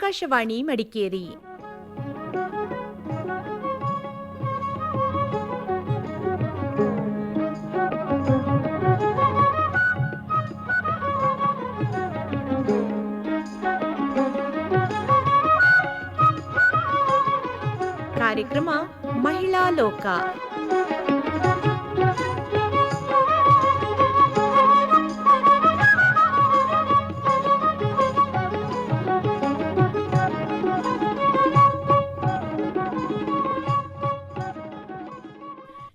ಆಕಾಶವಾಣಿ ಮಡಿಕೇರಿ ಕಾರ್ಯಕ್ರಮ ಮಹಿಳಾ ಲೋಕ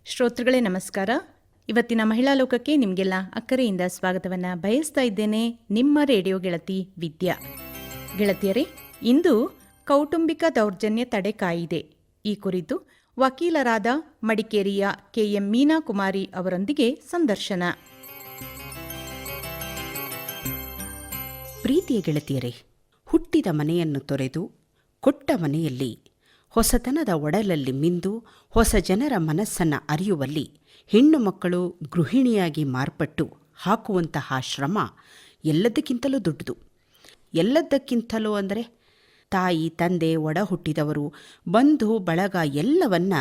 ಶ್ರೋತೃಗಳೇ, ನಮಸ್ಕಾರ. ಇವತ್ತಿನ ಮಹಿಳಾ ಲೋಕಕ್ಕೆ ನಿಮಗೆಲ್ಲ ಅಕ್ಕರೆಯಿಂದ ಸ್ವಾಗತವನ್ನು ಬಯಸ್ತಾ ಇದ್ದೇನೆ ನಿಮ್ಮ ರೇಡಿಯೋ ಗೆಳತಿ ವಿದ್ಯಾ. ಗೆಳತಿಯರೇ, ಇಂದು ಕೌಟುಂಬಿಕ ದೌರ್ಜನ್ಯ ತಡೆ ಕಾಯಿದೆ. ಈ ಕುರಿತು ವಕೀಲರಾದ ಮಡಿಕೇರಿಯ ಕೆಎಂ ಮೀನಾ ಕುಮಾರಿ ಅವರೊಂದಿಗೆ ಸಂದರ್ಶನ. ಪ್ರೀತಿಯ ಗೆಳತಿಯರೇ, ಹುಟ್ಟಿದ ಮನೆಯನ್ನು ತೊರೆದು ಕೊಟ್ಟ ಮನೆಯಲ್ಲಿ ಹೊಸತನದ ಒಡಲಲ್ಲಿ ಮಿಂದು ಹೊಸ ಜನರ ಮನಸ್ಸನ್ನು ಅರಿಯುವಲ್ಲಿ ಹೆಣ್ಣು ಮಕ್ಕಳು ಗೃಹಿಣಿಯಾಗಿ ಮಾರ್ಪಟ್ಟು ಹಾಕುವಂತಹ ಶ್ರಮ ಎಲ್ಲದಕ್ಕಿಂತಲೂ ದೊಡ್ಡದು. ಎಲ್ಲದಕ್ಕಿಂತಲೂ ಅಂದರೆ ತಾಯಿ, ತಂದೆ, ಒಡ ಹುಟ್ಟಿದವರು, ಬಂಧು, ಬಳಗ ಎಲ್ಲವನ್ನ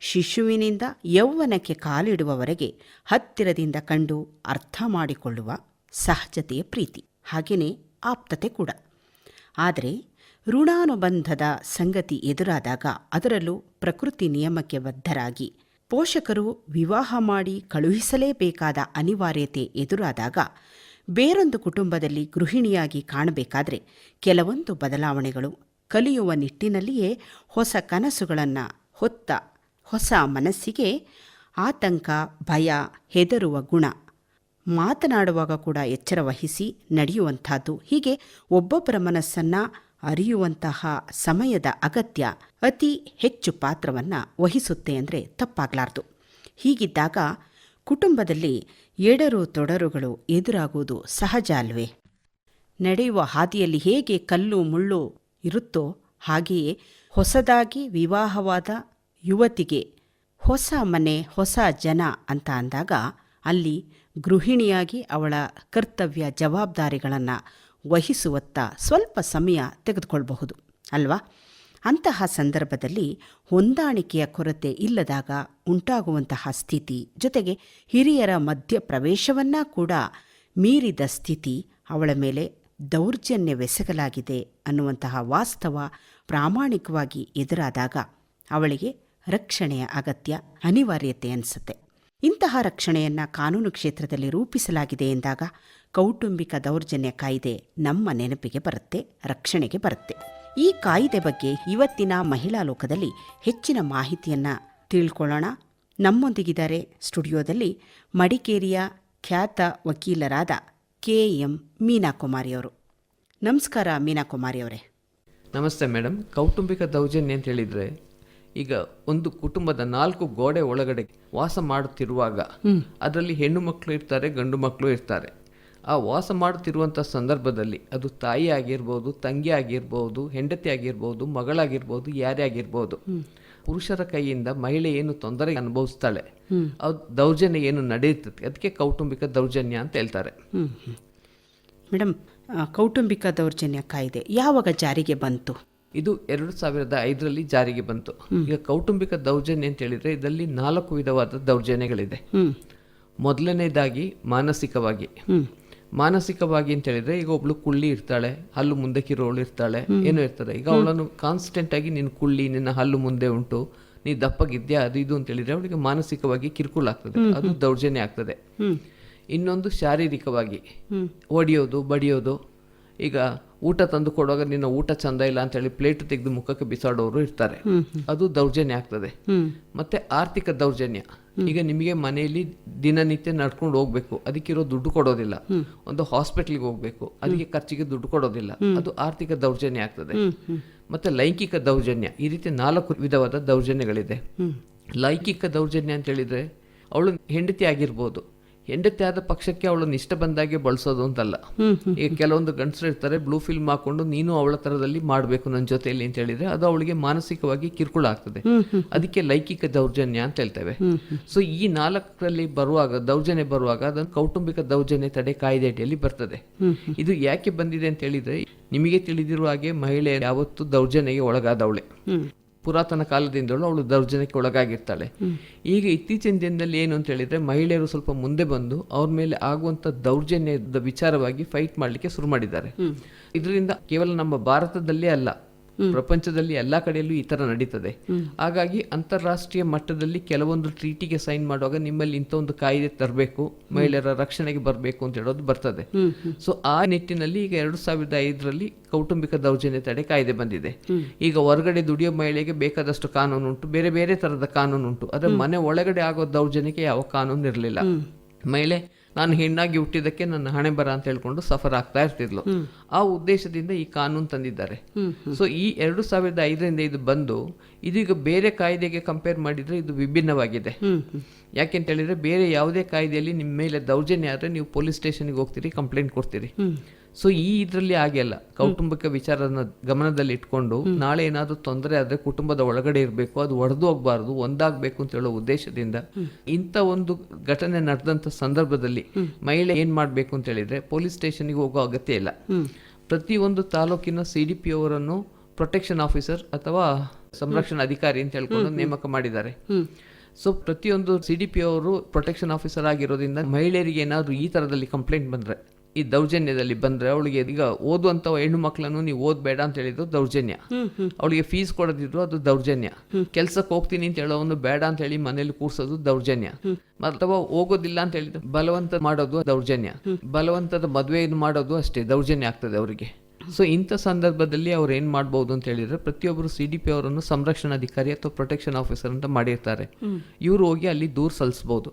ಶಿಶುವಿನಿಂದ ಯೌವನಕ್ಕೆ ಕಾಲಿಡುವವರೆಗೆ ಹತ್ತಿರದಿಂದ ಕಂಡು ಅರ್ಥ ಮಾಡಿಕೊಳ್ಳುವ ಸಹಜತೆಯ ಪ್ರೀತಿ. ಹಾಗೆಯೇ ಆಪ್ತತೆ ಕೂಡ. ಆದರೆ ಋಣಾನುಬಂಧದ ಸಂಗತಿ ಎದುರಾದಾಗ ಅದರಲ್ಲೂ ಪ್ರಕೃತಿ ನಿಯಮಕ್ಕೆ ಬದ್ಧರಾಗಿ. ಪೋಷಕರು ವಿವಾಹ ಮಾಡಿ ಕಳುಹಿಸಲೇಬೇಕಾದ ಅನಿವಾರ್ಯತೆ ಎದುರಾದಾಗ ಬೇರೊಂದು ಕುಟುಂಬದಲ್ಲಿ ಗೃಹಿಣಿಯಾಗಿ ಕಾಣಬೇಕಾದರೆ ಕೆಲವೊಂದು ಬದಲಾವಣೆಗಳು ಕಲಿಯುವ ನಿಟ್ಟಿನಲ್ಲಿಯೇ ಹೊಸ ಕನಸುಗಳನ್ನು ಹೊತ್ತ ಹೊಸ ಮನಸ್ಸಿಗೆ ಆತಂಕ, ಭಯ ಹೆದರುವ ಗುಣ ಮಾತನಾಡುವಾಗ ಕೂಡ ಎಚ್ಚರ ವಹಿಸಿ ನಡೆಯುವಂಥದ್ದು. ಹೀಗೆ ಒಬ್ಬೊಬ್ಬರ ಮನಸ್ಸನ್ನು ಅರಿಯುವಂತಹ ಸಮಯದ ಅಗತ್ಯ ಅತಿ ಹೆಚ್ಚು ಪಾತ್ರವನ್ನು ವಹಿಸುತ್ತೆ ಅಂದರೆ ತಪ್ಪಾಗಲಾರ್ದು. ಹೀಗಿದ್ದಾಗ ಕುಟುಂಬದಲ್ಲಿ ಎಡರು ತೊಡರುಗಳು ಎದುರಾಗುವುದು ಸಹಜ ಅಲ್ವೇ? ನಡೆಯುವ ಹಾದಿಯಲ್ಲಿ ಹೇಗೆ ಕಲ್ಲು ಮುಳ್ಳು ಇರುತ್ತೋ ಹಾಗೆಯೇ ಹೊಸದಾಗಿ ವಿವಾಹವಾದ ಯುವತಿಗೆ ಹೊಸ ಮನೆ, ಹೊಸ ಜನ ಅಂತ ಅಂದಾಗ ಅಲ್ಲಿ ಗೃಹಿಣಿಯಾಗಿ ಅವಳ ಕರ್ತವ್ಯ ಜವಾಬ್ದಾರಿಗಳನ್ನು ವಹಿಸುವತ್ತ ಸ್ವಲ್ಪ ಸಮಯ ತೆಗೆದುಕೊಳ್ಬಹುದು, ಅಲ್ವಾ? ಅಂತಹ ಸಂದರ್ಭದಲ್ಲಿ ಹೊಂದಾಣಿಕೆಯ ಕೊರತೆ ಇಲ್ಲದಾಗ ಉಂಟಾಗುವಂತಹ ಸ್ಥಿತಿ ಜೊತೆಗೆ ಹಿರಿಯರ ಮಧ್ಯ ಪ್ರವೇಶವನ್ನ ಕೂಡ ಮೀರಿದ ಸ್ಥಿತಿ ಅವಳ ಮೇಲೆ ದೌರ್ಜನ್ಯವೆಸಗಲಾಗಿದೆ ಅನ್ನುವಂತಹ ವಾಸ್ತವ ಪ್ರಾಮಾಣಿಕವಾಗಿ ಎದುರಾದಾಗ ಅವಳಿಗೆ ರಕ್ಷಣೆಯ ಅಗತ್ಯ ಅನಿವಾರ್ಯತೆ ಅನಿಸುತ್ತೆ. ಇಂತಹ ರಕ್ಷಣೆಯನ್ನು ಕಾನೂನು ಕ್ಷೇತ್ರದಲ್ಲಿ ರೂಪಿಸಲಾಗಿದೆ ಎಂದಾಗ ಕೌಟುಂಬಿಕ ದೌರ್ಜನ್ಯ ಕಾಯ್ದೆ ನಮ್ಮ ನೆನಪಿಗೆ ಬರುತ್ತೆ ರಕ್ಷಣೆಗೆ ಬರುತ್ತೆ. ಈ ಕಾಯ್ದೆ ಬಗ್ಗೆ ಇವತ್ತಿನ ಮಹಿಳಾ ಲೋಕದಲ್ಲಿ ಹೆಚ್ಚಿನ ಮಾಹಿತಿಯನ್ನು ತಿಳ್ಕೊಳ್ಳೋಣ. ನಮ್ಮೊಂದಿಗಿದ್ದಾರೆ ಸ್ಟುಡಿಯೋದಲ್ಲಿ ಮಡಿಕೇರಿಯ ಖ್ಯಾತ ವಕೀಲರಾದ ಕೆ ಎಂ ಮೀನಾಕುಮಾರಿಯವರು. ನಮಸ್ಕಾರ ಮೀನಾಕುಮಾರಿಯವರೇ. ನಮಸ್ತೆ ಮೇಡಮ್ ಕೌಟುಂಬಿಕ ದೌರ್ಜನ್ಯ ಅಂತ ಹೇಳಿದ್ರೆ ಈಗ ಒಂದು ಕುಟುಂಬದ ನಾಲ್ಕು ಗೋಡೆ ಒಳಗಡೆ ವಾಸ ಮಾಡುತ್ತಿರುವಾಗ ಅದರಲ್ಲಿ ಹೆಣ್ಣು ಮಕ್ಕಳು ಇರ್ತಾರೆ ಗಂಡು ಮಕ್ಕಳು ಇರ್ತಾರೆ. ಆ ವಾಸ ಮಾಡುತ್ತಿರುವಂಥ ಸಂದರ್ಭದಲ್ಲಿ ಅದು ತಾಯಿ ಆಗಿರ್ಬೋದು ತಂಗಿ ಆಗಿರ್ಬೋದು ಹೆಂಡತಿ ಆಗಿರ್ಬೋದು ಮಗಳಾಗಿರ್ಬೋದು ಯಾರೇ ಆಗಿರ್ಬೋದು ಪುರುಷರ ಕೈಯಿಂದ ಮಹಿಳೆ ಏನು ತೊಂದರೆ ಅನುಭವಿಸ್ತಾಳೆ ಅದು ದೌರ್ಜನ್ಯ ಏನು ನಡೆಯುತ್ತದೆ ಅದಕ್ಕೆ ಕೌಟುಂಬಿಕ ದೌರ್ಜನ್ಯ ಅಂತ ಹೇಳ್ತಾರೆ. ಮೇಡಮ್ ಕೌಟುಂಬಿಕ ದೌರ್ಜನ್ಯ ಕಾಯ್ದೆ ಯಾವಾಗ ಜಾರಿಗೆ ಬಂತು? ಇದು ಎರಡು ಸಾವಿರದ ಐದರಲ್ಲಿ ಜಾರಿಗೆ ಬಂತು. ಈಗ ಕೌಟುಂಬಿಕ ದೌರ್ಜನ್ಯ ಅಂತ ಹೇಳಿದ್ರೆ ಇದರಲ್ಲಿ ನಾಲ್ಕು ವಿಧವಾದ ದೌರ್ಜನ್ಯಗಳಿದೆ. ಮೊದಲನೇದಾಗಿ ಮಾನಸಿಕವಾಗಿ. ಮಾನಸಿಕವಾಗಿ ಅಂತ ಹೇಳಿದ್ರೆ ಈಗ ಒಬ್ಳು ಕುಳ್ಳಿ ಇರ್ತಾಳೆ ಹಲ್ಲು ಮುಂದಕ್ಕಿರೋಳು ಇರ್ತಾಳೆ ಏನೋ ಇರ್ತದೆ. ಈಗ ಅವಳನ್ನು ಕಾನ್ಸ್ಟೆಂಟ್ ಆಗಿ ನಿನ್ನ ಕುಳ್ಳಿ ನಿನ್ನ ಹಲ್ಲು ಮುಂದೆ ಉಂಟು ನೀ ದಪ್ಪಗಿದ್ಯಾ ಅದು ಇದು ಅಂತ ಹೇಳಿದ್ರೆ ಅವಳಿಗೆ ಮಾನಸಿಕವಾಗಿ ಕಿರುಕುಳ ಆಗ್ತದೆ. ಅದು ದೌರ್ಜನ್ಯ ಆಗ್ತದೆ. ಇನ್ನೊಂದು ಶಾರೀರಿಕವಾಗಿ ಒಡೆಯೋದು ಬಡಿಯೋದು. ಈಗ ಊಟ ತಂದು ಕೊಡುವಾಗ ನಿನ್ನ ಊಟ ಚಂದ ಇಲ್ಲ ಅಂತ ಹೇಳಿ ಪ್ಲೇಟ್ ತೆಗೆದು ಮುಖಕ್ಕೆ ಬಿಸಾಡೋರು ಇರ್ತಾರೆ. ಅದು ದೌರ್ಜನ್ಯ ಆಗ್ತದೆ. ಮತ್ತೆ ಆರ್ಥಿಕ ದೌರ್ಜನ್ಯ. ಈಗ ನಿಮಗೆ ಮನೆಯಲ್ಲಿ ದಿನನಿತ್ಯ ನಡ್ಕೊಂಡು ಹೋಗ್ಬೇಕು. ಅದಕ್ಕಿರೋ ದುಡ್ಡು ಕೊಡೋದಿಲ್ಲ. ಒಂದು ಹಾಸ್ಪಿಟ್ಲಿಗೆ ಹೋಗ್ಬೇಕು. ಅದಕ್ಕೆ ಖರ್ಚಿಗೆ ದುಡ್ಡು ಕೊಡೋದಿಲ್ಲ. ಅದು ಆರ್ಥಿಕ ದೌರ್ಜನ್ಯ ಆಗ್ತದೆ. ಮತ್ತೆ ಲೈಂಗಿಕ ದೌರ್ಜನ್ಯ. ಈ ರೀತಿ ನಾಲ್ಕು ವಿಧವಾದ ದೌರ್ಜನ್ಯಗಳಿದೆ. ಲೈಂಗಿಕ ದೌರ್ಜನ್ಯ ಅಂತ ಹೇಳಿದ್ರೆ ಅವಳು ಹೆಂಡತಿ ಆಗಿರ್ಬೋದು. ಹೆಂಡತಿ ಆದ ಪಕ್ಷಕ್ಕೆ ಅವಳನ್ನ ಇಷ್ಟ ಬಂದಾಗೆ ಬಳಸೋದು ಅಂತಲ್ಲ. ಈಗ ಕೆಲವೊಂದು ಗಂಡಸರು ಇರ್ತಾರೆ ಬ್ಲೂ ಫಿಲ್ಮ್ ಹಾಕೊಂಡು ನೀನು ಅವಳ ತರದಲ್ಲಿ ಮಾಡಬೇಕು ನನ್ನ ಜೊತೆಯಲ್ಲಿ ಅಂತ ಹೇಳಿದ್ರೆ ಅದು ಅವಳಿಗೆ ಮಾನಸಿಕವಾಗಿ ಕಿರುಕುಳ ಆಗ್ತದೆ. ಅದಕ್ಕೆ ಲೈಂಗಿಕ ದೌರ್ಜನ್ಯ ಅಂತ ಹೇಳ್ತೇವೆ. ಸೊ ಈ ನಾಲ್ಕರಲ್ಲಿ ಬರುವಾಗ ದೌರ್ಜನ್ಯ ಬರುವಾಗ ಅದನ್ನು ಕೌಟುಂಬಿಕ ದೌರ್ಜನ್ಯ ತಡೆ ಕಾಯ್ದೆ ಅಡಿಯಲ್ಲಿ ಬರ್ತದೆ. ಇದು ಯಾಕೆ ಬಂದಿದೆ ಅಂತ ಹೇಳಿದ್ರೆ ನಿಮಗೆ ತಿಳಿದಿರುವ ಹಾಗೆ ಮಹಿಳೆ ಯಾವತ್ತು ದೌರ್ಜನ್ಯಗೆ ಒಳಗಾದವಳೆ. ಪುರಾತನ ಕಾಲದಿಂದಲೂ ಅವಳು ದೌರ್ಜನ್ಯಕ್ಕೆ ಒಳಗಾಗಿರ್ತಾಳೆ. ಈಗ ಇತ್ತೀಚಿನ ದಿನದಲ್ಲಿ ಏನು ಅಂತ ಹೇಳಿದ್ರೆ ಮಹಿಳೆಯರು ಸ್ವಲ್ಪ ಮುಂದೆ ಬಂದು ಅವ್ರ ಮೇಲೆ ಆಗುವಂತ ದೌರ್ಜನ್ಯದ ವಿಚಾರವಾಗಿ ಫೈಟ್ ಮಾಡಲಿಕ್ಕೆ ಶುರು ಮಾಡಿದ್ದಾರೆ. ಇದರಿಂದ ಕೇವಲ ನಮ್ಮ ಭಾರತದಲ್ಲೇ ಅಲ್ಲ ಪ್ರಪಂಚದಲ್ಲಿ ಎಲ್ಲಾ ಕಡೆಯಲ್ಲೂ ಈ ತರ ನಡೀತದೆ. ಹಾಗಾಗಿ ಅಂತಾರಾಷ್ಟ್ರೀಯ ಮಟ್ಟದಲ್ಲಿ ಕೆಲವೊಂದು ಟ್ರೀಟಿಗೆ ಸೈನ್ ಮಾಡುವಾಗ ನಿಮ್ಮಲ್ಲಿ ಇಂಥ ಒಂದು ಕಾಯ್ದೆ ತರಬೇಕು ಮಹಿಳೆಯರ ರಕ್ಷಣೆಗೆ ಬರಬೇಕು ಅಂತ ಹೇಳೋದು ಬರ್ತದೆ. ಸೊ ಆ ನಿಟ್ಟಿನಲ್ಲಿ ಈಗ ಎರಡು ಸಾವಿರದ ಐದರಲ್ಲಿ ಕೌಟುಂಬಿಕ ದೌರ್ಜನ್ಯ ತಡೆ ಕಾಯ್ದೆ ಬಂದಿದೆ. ಈಗ ಹೊರಗಡೆ ದುಡಿಯೋ ಮಹಿಳೆಗೆ ಬೇಕಾದಷ್ಟು ಕಾನೂನು ಉಂಟು ಬೇರೆ ಬೇರೆ ತರದ ಕಾನೂನು ಉಂಟು ಆದ್ರೆ ಮನೆ ಒಳಗಡೆ ಆಗೋ ದೌರ್ಜನ್ಯಕ್ಕೆ ಯಾವ ಕಾನೂನು ಇರಲಿಲ್ಲ. ಮಹಿಳೆ ನಾನು ಹೆಣ್ಣಾಗಿ ಹುಟ್ಟಿದಕ್ಕೆ ನನ್ನ ಹಣೆ ಬರ ಅಂತ ಹೇಳ್ಕೊಂಡು ಸಫರ್ ಆಗ್ತಾ ಇರ್ತಿದ್ಲು. ಆ ಉದ್ದೇಶದಿಂದ ಈ ಕಾನೂನು ತಂದಿದ್ದಾರೆ. ಸೊ ಈ ಎರಡು ಸಾವಿರದ ಐದರಿಂದ ಇದು ಬಂದು ಇದೀಗ ಬೇರೆ ಕಾಯ್ದೆಗೆ ಕಂಪೇರ್ ಮಾಡಿದ್ರೆ ಇದು ವಿಭಿನ್ನವಾಗಿದೆ. ಯಾಕೆಂತ ಹೇಳಿದ್ರೆ ಬೇರೆ ಯಾವುದೇ ಕಾಯ್ದೆಯಲ್ಲಿ ನಿಮ್ಮ ಮೇಲೆ ದೌರ್ಜನ್ಯ ಆದರೆ ನೀವು ಪೊಲೀಸ್ ಸ್ಟೇಷನ್ಗೆ ಹೋಗ್ತೀರಿ ಕಂಪ್ಲೇಂಟ್ ಕೊಡ್ತೀರಿ. ಸೊ ಈ ಇದರಲ್ಲಿ ಆಗಿಲ್ಲ ಕೌಟುಂಬಿಕ ವಿಚಾರನ ಗಮನದಲ್ಲಿ ಇಟ್ಕೊಂಡು ನಾಳೆ ಏನಾದರೂ ತೊಂದರೆ ಆದ್ರೆ ಕುಟುಂಬದ ಒಳಗಡೆ ಇರಬೇಕು ಅದು ಒಡೆದು ಹೋಗ್ಬಾರ್ದು ಒಂದಾಗಬೇಕು ಅಂತ ಹೇಳೋ ಉದ್ದೇಶದಿಂದ ಇಂಥ ಒಂದು ಘಟನೆ ನಡೆದಂತ ಸಂದರ್ಭದಲ್ಲಿ ಮಹಿಳೆ ಏನ್ ಮಾಡ್ಬೇಕು ಅಂತ ಹೇಳಿದ್ರೆ ಪೊಲೀಸ್ ಸ್ಟೇಷನ್ಗೆ ಹೋಗೋ ಅಗತ್ಯ ಇಲ್ಲ. ಪ್ರತಿಯೊಂದು ತಾಲೂಕಿನ ಸಿ ಡಿ ಪಿ ಅವರನ್ನು ಪ್ರೊಟೆಕ್ಷನ್ ಆಫೀಸರ್ ಅಥವಾ ಸಂರಕ್ಷಣಾ ಅಧಿಕಾರಿ ಅಂತ ಹೇಳ್ಕೊಂಡು ನೇಮಕ ಮಾಡಿದ್ದಾರೆ. ಸೊ ಪ್ರತಿಯೊಂದು ಸಿ ಡಿ ಪಿ ಅವರು ಪ್ರೊಟೆಕ್ಷನ್ ಆಫೀಸರ್ ಆಗಿರೋದ್ರಿಂದ ಮಹಿಳೆಯರಿಗೆ ಏನಾದರೂ ಈ ತರದಲ್ಲಿ ಕಂಪ್ಲೇಂಟ್ ಬಂದ್ರೆ ಈ ದೌರ್ಜನ್ಯದಲ್ಲಿ ಬಂದ್ರೆ ಅವಳಿಗೆ ಈಗ ಓದುವಂತ ಹೆಣ್ಣು ಮಕ್ಕಳನ್ನು ನೀವು ಓದ್ಬೇಡ ಅಂತ ಹೇಳಿದ್ರು ದೌರ್ಜನ್ಯ. ಅವಳಿಗೆ ಫೀಸ್ ಕೊಡದಿದ್ರು ಅದು ದೌರ್ಜನ್ಯ. ಕೆಲ್ಸಕ್ಕೆ ಹೋಗ್ತೀನಿ ಅಂತ ಹೇಳೋವನ್ನು ಬೇಡ ಅಂತ ಹೇಳಿ ಮನೇಲಿ ಕೂರ್ಸೋದು ದೌರ್ಜನ್ಯ. ಅಥವಾ ಹೋಗೋದಿಲ್ಲ ಅಂತ ಹೇಳಿದ್ರು ಬಲವಂತ ಮಾಡೋದು ದೌರ್ಜನ್ಯ. ಬಲವಂತದ ಮದುವೆ ಮಾಡೋದು ಅಷ್ಟೇ ದೌರ್ಜನ್ಯ ಆಗ್ತದೆ ಅವರಿಗೆ. ಸೊ ಇಂಥ ಸಂದರ್ಭದಲ್ಲಿ ಅವ್ರು ಏನು ಮಾಡ್ಬೋದು ಅಂತ ಹೇಳಿದ್ರೆ ಪ್ರತಿಯೊಬ್ಬರು ಸಿ ಡಿ ಪಿ ಅವರನ್ನು ಸಂರಕ್ಷಣಾಧಿಕಾರಿ ಅಥವಾ ಪ್ರೊಟೆಕ್ಷನ್ ಆಫೀಸರ್ ಅಂತ ಮಾಡಿರ್ತಾರೆ. ಇವರು ಹೋಗಿ ಅಲ್ಲಿ ದೂರು ಸಲ್ಲಿಸ್ಬೋದು.